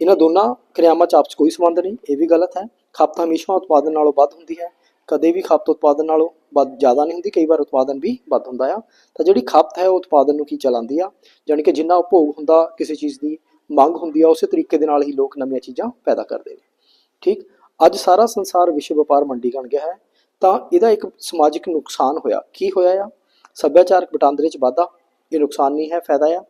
ਇਹਨਾਂ ਦੋਨਾਂ ਕਿਰਿਆਵਾਂ 'ਚ ਆਪਸ 'ਚ ਕੋਈ ਸੰਬੰਧ ਨਹੀਂ। ਇਹ ਵੀ ਗਲਤ ਹੈ। ਖਪਤ ਹਮੇਸ਼ਾ ਉਤਪਾਦਨ ਨਾਲੋਂ ਵੱਧ ਹੁੰਦੀ ਹੈ। ਕਦੇ ਵੀ ਖਪਤ ਉਤਪਾਦਨ ਨਾਲੋਂ ਵੱਧ ਜ਼ਿਆਦਾ ਨਹੀਂ ਹੁੰਦੀ। ਕਈ ਵਾਰ ਉਤਪਾਦਨ ਵੀ ਵੱਧ ਹੁੰਦਾ ਆ। ਤਾਂ ਜਿਹੜੀ ਖਪਤ ਹੈ ਉਹ ਉਤਪਾਦਨ ਨੂੰ ਕੀ ਚਲਾਉਂਦੀ ਆ? ਯਾਨੀ ਕਿ ਜਿੰਨਾ ਉਪਭੋਗ ਹੁੰਦਾ ਕਿਸੇ ਚੀਜ਼ ਦੀ ਮੰਗ ਹੁੰਦੀ ਆ, ਉਸੇ ਤਰੀਕੇ ਦੇ ਨਾਲ ਹੀ ਲੋਕ ਨਵੀਆਂ ਚੀਜ਼ਾਂ ਪੈਦਾ ਕਰਦੇ ਨੇ। ਠੀਕ? ਅੱਜ ਸਾਰਾ ਸੰਸਾਰ ਵਿਸ਼ਵ ਵਪਾਰ ਮੰਡੀ ਬਣ ਗਿਆ ਹੈ। ਤਾਂ ਇਹਦਾ ਇੱਕ ਸਮਾਜਿਕ ਨੁਕਸਾਨ ਹੋਇਆ। ਕੀ ਹੋਇਆ ਆ? ਸੱਭਿਆਚਾਰਕ ਵਟਾਂਦਰੇ 'ਚ ਵਾਧਾ। ਇਹ ਨੁਕਸਾਨ ਨਹੀਂ ਹੈ, ਫਾਇਦਾ ਆ।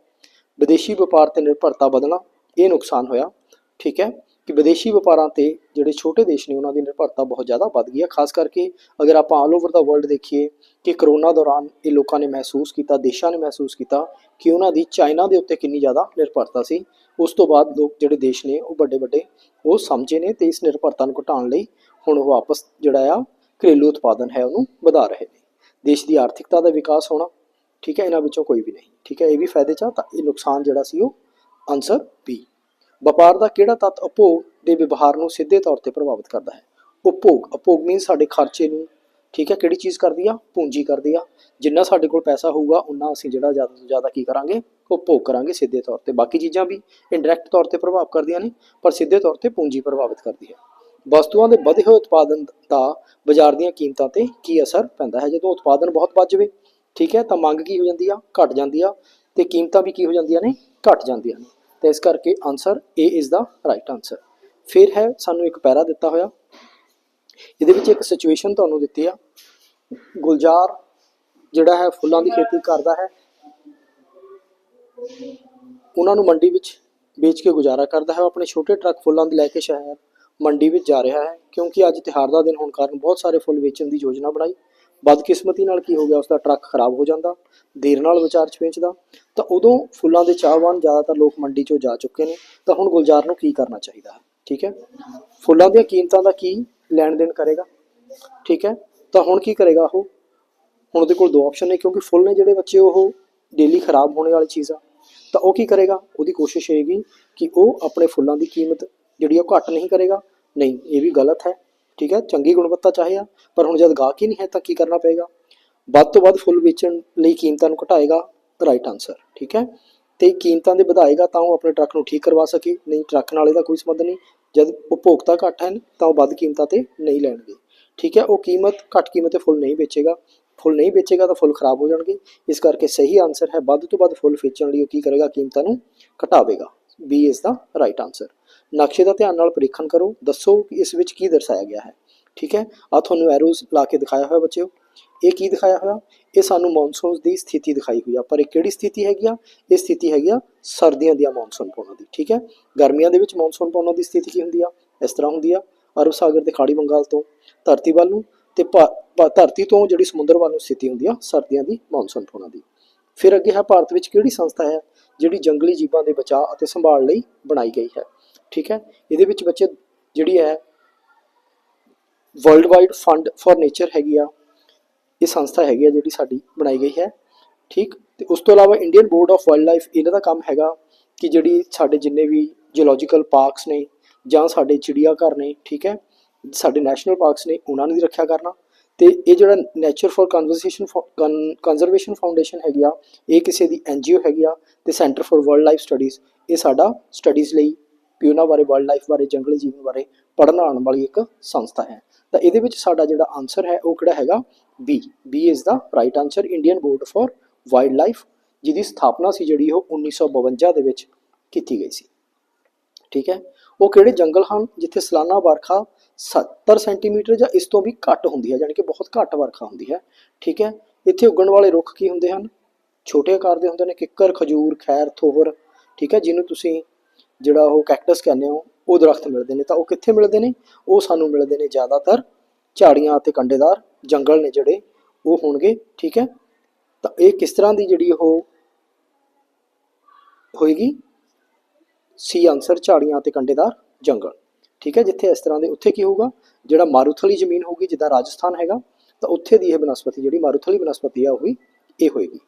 ਵਿਦੇਸ਼ੀ ਵਪਾਰ ਤੇ ਨਿਰਭਰਤਾ ਵਧਣਾ, ਇਹ ਨੁਕਸਾਨ ਹੋਇਆ। ਠੀਕ ਹੈ? ਕਿ ਵਿਦੇਸ਼ੀ ਵਪਾਰਾਂ ਤੇ ਜਿਹੜੇ ਛੋਟੇ ਦੇਸ਼ ਨੇ ਉਹਨਾਂ ਦੀ ਨਿਰਭਰਤਾ ਬਹੁਤ ਜ਼ਿਆਦਾ ਵੱਧ ਗਈ ਹੈ। ਖਾਸ ਕਰਕੇ ਅਗਰ ਆਪਾਂ ਆਲ ਓਵਰ ਦਾ ਵਰਲਡ ਦੇਖੀਏ ਕਿ ਕਰੋਨਾ ਦੌਰਾਨ ਇਹ ਲੋਕਾਂ ਨੇ ਮਹਿਸੂਸ ਕੀਤਾ, ਦੇਸ਼ਾਂ ਨੇ ਮਹਿਸੂਸ ਕੀਤਾ ਕਿ ਉਹਨਾਂ ਦੀ ਚਾਈਨਾ ਦੇ ਉੱਤੇ ਕਿੰਨੀ ਜ਼ਿਆਦਾ ਨਿਰਭਰਤਾ ਸੀ। ਉਸ ਤੋਂ ਬਾਅਦ ਲੋਕ ਜਿਹੜੇ ਦੇਸ਼ ਨੇ ਉਹ ਵੱਡੇ ਵੱਡੇ ਉਹ ਸਮਝੇ ਨੇ ਤੇ ਇਸ ਨਿਰਭਰਤਾ ਨੂੰ ਘਟਾਉਣ ਲਈ ਹੁਣ ਉਹ ਵਾਪਸ ਜਿਹੜਾ ਆ ਘਰੇਲੂ ਉਤਪਾਦਨ ਹੈ ਉਹਨੂੰ ਵਧਾ ਰਹੇ ਨੇ। ਦੇਸ਼ ਦੀ ਆਰਥਿਕਤਾ ਦਾ ਵਿਕਾਸ ਹੋਣਾ, ਠੀਕ ਹੈ, ਇਹਨਾਂ ਵਿੱਚੋਂ ਕੋਈ ਵੀ ਨਹੀਂ, ਠੀਕ ਹੈ, ਇਹ ਵੀ ਫਾਇਦੇ ਚ ਆ ਤਾਂ ਇਹ ਨੁਕਸਾਨ ਜਿਹੜਾ ਸੀ ਉਹ ਆਨਸਰ ਬੀ ਵਪਾਰ ਦਾ ਕਿਹੜਾ ਤੱਤ ਉਪਭੋਗ ਦੇ ਵਿਵਹਾਰ ਨੂੰ ਸਿੱਧੇ ਤੌਰ ਤੇ ਪ੍ਰਭਾਵਿਤ ਕਰਦਾ ਹੈ? ਉਪਭੋਗ। ਉਪਭੋਗ ਮੀਨ ਸਾਡੇ ਖਰਚੇ ਨੂੰ, ਠੀਕ ਹੈ, ਕਿਹੜੀ ਚੀਜ਼ ਕਰਦੀ ਆ? ਪੂੰਜੀ ਕਰਦੀ ਆ। ਜਿੰਨਾ ਸਾਡੇ ਕੋਲ ਪੈਸਾ ਹੋਊਗਾ ਉਨਾ ਅਸੀਂ ਜਿਹੜਾ ਜ਼ਿਆਦਾ ਤੋਂ ਜ਼ਿਆਦਾ ਕੀ ਕਰਾਂਗੇ? ਉਪਭੋਗ ਕਰਾਂਗੇ ਸਿੱਧੇ ਤੌਰ ਤੇ। ਬਾਕੀ ਚੀਜ਼ਾਂ ਵੀ ਇਨਡਾਇਰੈਕਟ ਤੌਰ ਤੇ ਪ੍ਰਭਾਵ ਕਰਦੀਆਂ ਨੇ, ਪਰ ਸਿੱਧੇ ਤੌਰ ਤੇ ਪੂੰਜੀ ਪ੍ਰਭਾਵਿਤ ਕਰਦੀ ਹੈ। ਵਸਤੂਆਂ ਦੇ ਵਧੇ ਹੋਏ ਉਤਪਾਦਨ ਦਾ ਬਾਜ਼ਾਰ ਦੀਆਂ ਕੀਮਤਾਂ ਤੇ ਕੀ ਅਸਰ ਪੈਂਦਾ ਹੈ? ਜਦੋਂ ਉਤਪਾਦਨ ਬਹੁਤ ਵੱਧ ਜਾਵੇ, ਠੀਕ ਹੈ, ਤਾਂ ਮੰਗ ਕੀ ਹੋ ਜਾਂਦੀ ਆ? ਘਟ ਜਾਂਦੀ ਆ। ਤੇ ਕੀਮਤਾਂ ਵੀ ਕੀ ਹੋ ਜਾਂਦੀਆਂ ਨੇ? ਘਟ ਜਾਂਦੀਆਂ ਨੇ। ਤੇ ਇਸ ਕਰਕੇ answer A is the right answer ਫਿਰ ਹੈ ਸਾਨੂੰ ਇੱਕ ਪੈਰਾ ਦਿੱਤਾ ਹੋਇਆ। ਇਹਦੇ ਵਿੱਚ ਇੱਕ ਸਿਚੁਏਸ਼ਨ ਤੁਹਾਨੂੰ ਦਿੱਤੀ ਆ। ਗੁਲਜ਼ਾਰ ਜਿਹੜਾ ਹੈ ਫੁੱਲਾਂ ਦੀ ਖੇਤੀ ਕਰਦਾ ਹੈ। ਉਹਨਾਂ ਨੂੰ ਮੰਡੀ ਵਿੱਚ ਵੇਚ ਕੇ ਗੁਜ਼ਾਰਾ ਕਰਦਾ ਹੈ। ਉਹ ਆਪਣੇ ਛੋਟੇ ਟਰੱਕ ਫੁੱਲਾਂ ਦੇ ਲੈ ਕੇ ਸ਼ਹਿਰ ਮੰਡੀ ਵਿੱਚ ਜਾ ਰਿਹਾ ਹੈ। ਕਿਉਂਕਿ ਅੱਜ ਤਿਉਹਾਰ ਦਾ ਦਿਨ ਹੋਣ ਕਾਰਨ ਬਹੁਤ ਸਾਰੇ ਫੁੱਲ ਵੇਚਣ ਦੀ ਯੋਜਨਾ ਬਣਾਈ। ਬਦਕਿਸਮਤੀ ਨਾਲ ਕੀ ਹੋ ਗਿਆ? ਉਸ ਦਾ ਟਰੱਕ ਖਰਾਬ ਹੋ ਜਾਂਦਾ, ਦੇਰ ਨਾਲ ਵਿਚਾਰ ਚ ਵੇਚਦਾ ਤਾਂ ਉਦੋਂ ਫੁੱਲਾਂ ਦੇ ਚਾਹਵਾਨ ਜ਼ਿਆਦਾਤਰ ਲੋਕ ਮੰਡੀ ਚੋਂ ਜਾ ਚੁੱਕੇ ਨੇ। ਤਾਂ ਹੁਣ ਗੁਲਜ਼ਾਰ ਨੂੰ ਕੀ ਕਰਨਾ ਚਾਹੀਦਾ? ਹੈ ਠੀਕ ਹੈ? ਫੁੱਲਾਂ ਦੀਆਂ ਕੀਮਤਾਂ ਦਾ ਕੀ ਲੈਣ ਦੇਣ ਕਰੇਗਾ? ਠੀਕ ਹੈ? ਤਾਂ ਹੁਣ ਕੀ ਕਰੇਗਾ ਉਹ? ਹੁਣ ਉਹਦੇ ਕੋਲ ਦੋ ਆਪਸ਼ਨ ਨੇ, ਕਿਉਂਕਿ ਫੁੱਲ ਨੇ ਜਿਹੜੇ ਬੱਚੇ, ਉਹ ਡੇਲੀ ਖਰਾਬ ਹੋਣੇ ਵਾਲੀ ਚੀਜ਼ ਆ। ਤਾਂ ਉਹ ਕੀ ਕਰੇਗਾ? ਉਹਦੀ ਕੋਸ਼ਿਸ਼ ਹੋਏਗੀ ਕਿ ਉਹ ਆਪਣੇ ਫੁੱਲਾਂ ਦੀ ਕੀਮਤ ਜਿਹੜੀ ਆ ਉਹ ਘੱਟ ਨਹੀਂ ਕਰੇਗਾ। ਨਹੀਂ, ਇਹ ਵੀ ਗਲਤ ਹੈ। ਠੀਕ ਹੈ, ਚੰਗੀ ਗੁਣਵੱਤਾ ਚਾਹੀਏ ਪਰ ਹੁਣ ਜਦ ਗਾਹਕ ਹੀ ਨਹੀਂ ਹੈ ਤਾਂ ਕੀ ਕਰਨਾ ਪਏਗਾ? ਵੱਧ ਤੋਂ ਵੱਧ ਫੁੱਲ ਵੇਚਣ ਲਈ ਕੀਮਤਾਂ ਨੂੰ ਘਟਾਏਗਾ ਰਾਈਟ ਆਨਸਰ ਠੀਕ ਹੈ? ਤੇ ਕੀਮਤਾਂ ਦੇ ਵਧਾਏਗਾ ਤਾਂ ਉਹ ਆਪਣੇ ਟਰੱਕ ਨੂੰ ਠੀਕ ਕਰਵਾ ਸਕੇ, ਨਹੀਂ ਟਰੱਕ ਨਾਲ ਇਹਦਾ ਕੋਈ ਸੰਬੰਧ ਨਹੀਂ, ਜਦ ਉਪਭੋਗਤਾ ਘੱਟ ਹਨ ਤਾਂ ਉਹ ਵੱਧ ਕੀਮਤਾਂ ਤੇ ਨਹੀਂ ਲੈਣਗੇ, ਠੀਕ ਹੈ? ਉਹ ਕੀਮਤ ਘੱਟ ਕੀਮਤ ਤੇ ਫੁੱਲ ਨਹੀਂ ਵੇਚੇਗਾ, ਫੁੱਲ ਨਹੀਂ ਵੇਚੇਗਾ ਤਾਂ ਫੁੱਲ ਖਰਾਬ ਹੋ ਜਾਣਗੇ, ਇਸ ਕਰਕੇ ਸਹੀ ਆਨਸਰ ਹੈ ਵੱਧ ਤੋਂ ਵੱਧ ਫੁੱਲ ਵੇਚਣ ਲਈ ਉਹ ਕੀ ਕਰੇਗਾ, ਕੀਮਤਾਂ ਨੂੰ ਘਟਾਵੇਗਾ B is the right answer ਨਕਸ਼ੇ ਦਾ ਧਿਆਨ ਨਾਲ ਪਰੀਖਣ ਕਰੋ, ਦੱਸੋ ਕਿ ਇਸ ਵਿੱਚ ਕੀ ਦਰਸਾਇਆ ਗਿਆ ਹੈ। ਠੀਕ ਹੈ? ਆ ਤੁਹਾਨੂੰ ਐਰੋਜ਼ ਲਾ ਕੇ ਦਿਖਾਇਆ ਹੋਇਆ ਬੱਚਿਓ। ਇਹ ਕੀ ਦਿਖਾਇਆ ਹੋਇਆ? ਇਹ ਸਾਨੂੰ ਮੌਨਸੂਨਸ ਦੀ ਸਥਿਤੀ ਦਿਖਾਈ ਹੋਈ ਆ। ਪਰ ਇਹ ਕਿਹੜੀ ਸਥਿਤੀ ਹੈਗੀ ਆ? ਇਹ ਸਥਿਤੀ ਹੈਗੀ ਆ ਸਰਦੀਆਂ ਦੀਆਂ ਮੌਨਸੂਨ ਪੌਣਾਂ ਦੀ। ਠੀਕ ਹੈ? ਗਰਮੀਆਂ ਦੇ ਵਿੱਚ ਮੌਨਸੂਨ ਪੌਣਾਂ ਦੀ ਸਥਿਤੀ ਕੀ ਹੁੰਦੀ ਆ? ਇਸ ਤਰ੍ਹਾਂ ਹੁੰਦੀ ਆ। ਅਰਬ ਸਾਗਰ ਤੇ ਖਾੜੀ ਬੰਗਾਲ ਤੋਂ, ਧਰਤੀ ਵੱਲ ਨੂੰ ਤੇ ਭਾ- ਧਰਤੀ ਤੋਂ ਜਿਹੜੀ ਸਮੁੰਦਰ ਵੱਲ ਨੂੰ ਸਥਿਤੀ ਹੁੰਦੀ ਆ, ਸਰਦੀਆਂ ਦੀ ਮੌਨਸੂਨ ਪੌਣਾਂ ਦੀ। ਫਿਰ ਅੱਗੇ ਹੈ ਭਾਰਤ ਵਿੱਚ ਕਿਹੜੀ ਸੰਸਥਾ ਹੈ ਜਿਹੜੀ ਜੰਗਲੀ ਜੀਵਾਂ ਦੇ ਬਚਾਅ ਅਤੇ ਸੰਭਾਲ ਲਈ ਬਣਾਈ ਗਈ ਹੈ? ਠੀਕ ਹੈ? ਇਹਦੇ ਵਿੱਚ ਬੱਚੇ ਜਿਹੜੀ ਹੈ World Wide Fund for Nature ਹੈਗੀ ਆ। ਇਹ ਸੰਸਥਾ ਹੈਗੀ ਆ ਜਿਹੜੀ ਸਾਡੀ ਬਣਾਈ ਗਈ ਹੈ। ਠੀਕ? ਤੇ ਉਸ ਤੋਂ ਇਲਾਵਾ Indian Board of wild life ਇਹਨਾਂ ਦਾ ਕੰਮ ਹੈਗਾ ਕਿ ਜਿਹੜੀ ਸਾਡੇ ਜਿੰਨੇ ਵੀ ਜੀਓਲੋਜੀਕਲ ਪਾਰਕਸ ਨੇ ਜਾਂ ਸਾਡੇ ਚਿੜੀਆ ਘਰ ਨੇ, ਠੀਕ ਹੈ? ਸਾਡੇ ਨੈਸ਼ਨਲ ਪਾਰਕਸ ਨੇ, ਉਹਨਾਂ ਦੀ ਰੱਖਿਆ ਕਰਨਾ। ਤੇ ਇਹ ਜਿਹੜਾ Nature for Conservation Conservation Foundation ਹੈਗੀ ਆ, ਇਹ ਕਿਸੇ ਦੀ ਐਨਜੀਓ ਹੈਗੀ ਆ, ਤੇ Centre for World Life Studies ਇਹ ਸਾਡਾ ਸਟੱਡੀਜ਼ ਲਈ ਵੀ ਉਹਨਾਂ ਬਾਰੇ ਵਾਈਲਡ ਲਾਈਫ ਬਾਰੇ, ਜੰਗਲੀ ਜੀਵਨ ਬਾਰੇ ਪੜ੍ਹਨ ਆਉਣ ਵਾਲੀ ਇੱਕ ਸੰਸਥਾ ਹੈ। ਤਾਂ ਇਹਦੇ ਵਿੱਚ ਸਾਡਾ ਜਿਹੜਾ ਆਨਸਰ ਹੈ ਉਹ ਕਿਹੜਾ ਹੈਗਾ? B B is the right answer Indian Board for Wildlife ਜਿਹਦੀ ਸਥਾਪਨਾ ਸੀ ਜਿਹੜੀ ਉਹ 1952 ਦੇ ਵਿੱਚ ਕੀਤੀ ਗਈ ਸੀ। ਠੀਕ ਹੈ? ਉਹ ਕਿਹੜੇ ਜੰਗਲ ਹਨ? ਜਿੱਥੇ ਸਾਲਾਨਾ ਵਰਖਾ 70 ਸੈਂਟੀਮੀਟਰ ਜਾਂ ਇਸ ਤੋਂ ਵੀ ਘੱਟ ਹੁੰਦੀ ਹੈ ਯਾਨੀ ਕਿ ਬਹੁਤ ਘੱਟ ਵਰਖਾ ਹੁੰਦੀ ਹੈ। ਠੀਕ ਹੈ? ਇੱਥੇ ਉੱਗਣ ਵਾਲੇ ਰੁੱਖ ਕੀ ਹੁੰਦੇ ਹਨ? ਛੋਟੇ ਆਕਾਰ ਦੇ ਹੁੰਦੇ ਨੇ, ਕਿੱਕਰ, ਖਜੂਰ, ਖੈਰ ਥੋਹਰ ਠੀਕ ਹੈ? ਜਿਹਨੂੰ ਤੁਸੀਂ ਜਿਹੜਾ ਉਹ ਕੈਕਟਸ ਕਹਿੰਦੇ ਹੋ, ਉਹ ਦਰਖਤ ਮਿਲਦੇ ਨੇ। ਤਾਂ ਉਹ ਕਿੱਥੇ ਮਿਲਦੇ ਨੇ? ਉਹ ਸਾਨੂੰ ਮਿਲਦੇ ਨੇ ਜ਼ਿਆਦਾਤਰ ਝਾੜੀਆਂ ਅਤੇ ਕੰਡੇਦਾਰ ਜੰਗਲ ਨੇ ਜਿਹੜੇ, ਉਹ ਹੋਣਗੇ, ਠੀਕ ਹੈ? ਤਾਂ ਇਹ ਕਿਸ ਤਰ੍ਹਾਂ ਦੀ ਜਿਹੜੀ ਉਹ ਹੋਏਗੀ? ਸੀ ਆਨਸਰ ਝਾੜੀਆਂ ਅਤੇ ਕੰਡੇਦਾਰ ਜੰਗਲ, ਠੀਕ ਹੈ? ਜਿੱਥੇ ਇਸ ਤਰ੍ਹਾਂ ਦੇ, ਉੱਥੇ ਕੀ ਹੋਊਗਾ? ਜਿਹੜਾ ਮਾਰੂਥਲੀ ਜ਼ਮੀਨ ਹੋਊਗੀ, ਜਿੱਦਾਂ ਰਾਜਸਥਾਨ ਹੈਗਾ, ਤਾਂ ਉੱਥੇ ਦੀ ਇਹ ਬਨਸਪਤੀ ਜਿਹੜੀ ਮਾਰੂਥਲੀ ਬਨਸਪਤੀ ਆ, ਉਹ ਵੀ ਇਹ ਹੋਏਗੀ।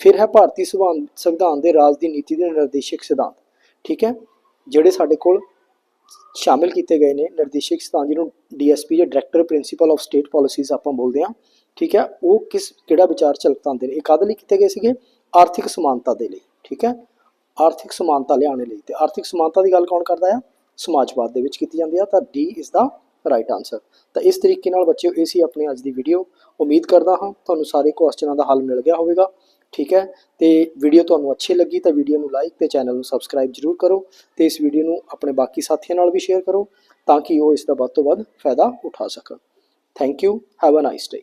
ਫਿਰ ਹੈ ਭਾਰਤੀ ਸੰਵਿਧਾਨ ਸੰਵਿਧਾਨ ਦੇ ਰਾਜ ਦੀ ਨੀਤੀ ਦੇ ਨਿਰਦੇਸ਼ਕ ਸਿਧਾਂਤ। ਠੀਕ ਹੈ? ਜਿਹੜੇ ਸਾਡੇ ਕੋਲ ਸ਼ਾਮਿਲ ਕੀਤੇ ਗਏ ਨੇ, ਨਿਰਦੇਸ਼ਕ ਸਿਧਾਂਤ ਜਿਹਨੂੰ ਡੀਐਸਪੀ ਜਾਂ director principle of state policies ਆਪਾਂ ਬੋਲਦੇ ਹਾਂ, ਠੀਕ ਹੈ? ਉਹ ਕਿਸ, ਕਿਹੜਾ ਵਿਚਾਰ ਝਲਕਤਾਂਦੇ ਨੇ? ਇਹ ਕਾਹਦੇ ਲਈ ਕੀਤੇ ਗਏ ਸੀਗੇ? ਆਰਥਿਕ ਸਮਾਨਤਾ ਦੇ ਲਈ, ਠੀਕ ਹੈ? ਆਰਥਿਕ ਸਮਾਨਤਾ ਲਿਆਉਣ ਲਈ ਤੇ ਆਰਥਿਕ ਸਮਾਨਤਾ ਦੀ ਗੱਲ ਕੌਣ ਕਰਦਾ ਆ? ਸਮਾਜਵਾਦ ਦੇ ਵਿੱਚ ਕੀਤੀ ਜਾਂਦੀ ਆ, ਤਾਂ D is the right answer ਤਾਂ ਇਸ ਤਰੀਕੇ ਨਾਲ ਬੱਚਿਓ, ਇਹ ਸੀ ਆਪਣੀ ਅੱਜ ਦੀ ਵੀਡੀਓ ਉਮੀਦ ਕਰਦਾ ਹਾਂ ਤੁਹਾਨੂੰ ਸਾਰੇ ਕੁਐਸਚਨਾਂ ਦਾ ਹੱਲ ਮਿਲ ਗਿਆ ਹੋਵੇਗਾ। ਠੀਕ ਹੈ? ਤੇ ਵੀਡੀਓ ਤੁਹਾਨੂੰ ਅੱਛੀ ਲੱਗੀ ਤਾਂ ਵੀਡੀਓ ਨੂੰ ਲਾਈਕ ਤੇ ਚੈਨਲ ਨੂੰ ਸਬਸਕ੍ਰਾਈਬ ਜਰੂਰ ਕਰੋ ਤੇ ਇਸ ਵੀਡੀਓ ਨੂੰ ਆਪਣੇ ਬਾਕੀ ਸਾਥੀਆਂ ਨਾਲ ਵੀ ਸ਼ੇਅਰ ਕਰੋ ਤਾਂ ਕਿ ਉਹ ਇਸ ਦਾ ਵੱਧ ਤੋਂ ਵੱਧ ਫਾਇਦਾ ਉਠਾ ਸਕਣ। Thank you have a nice day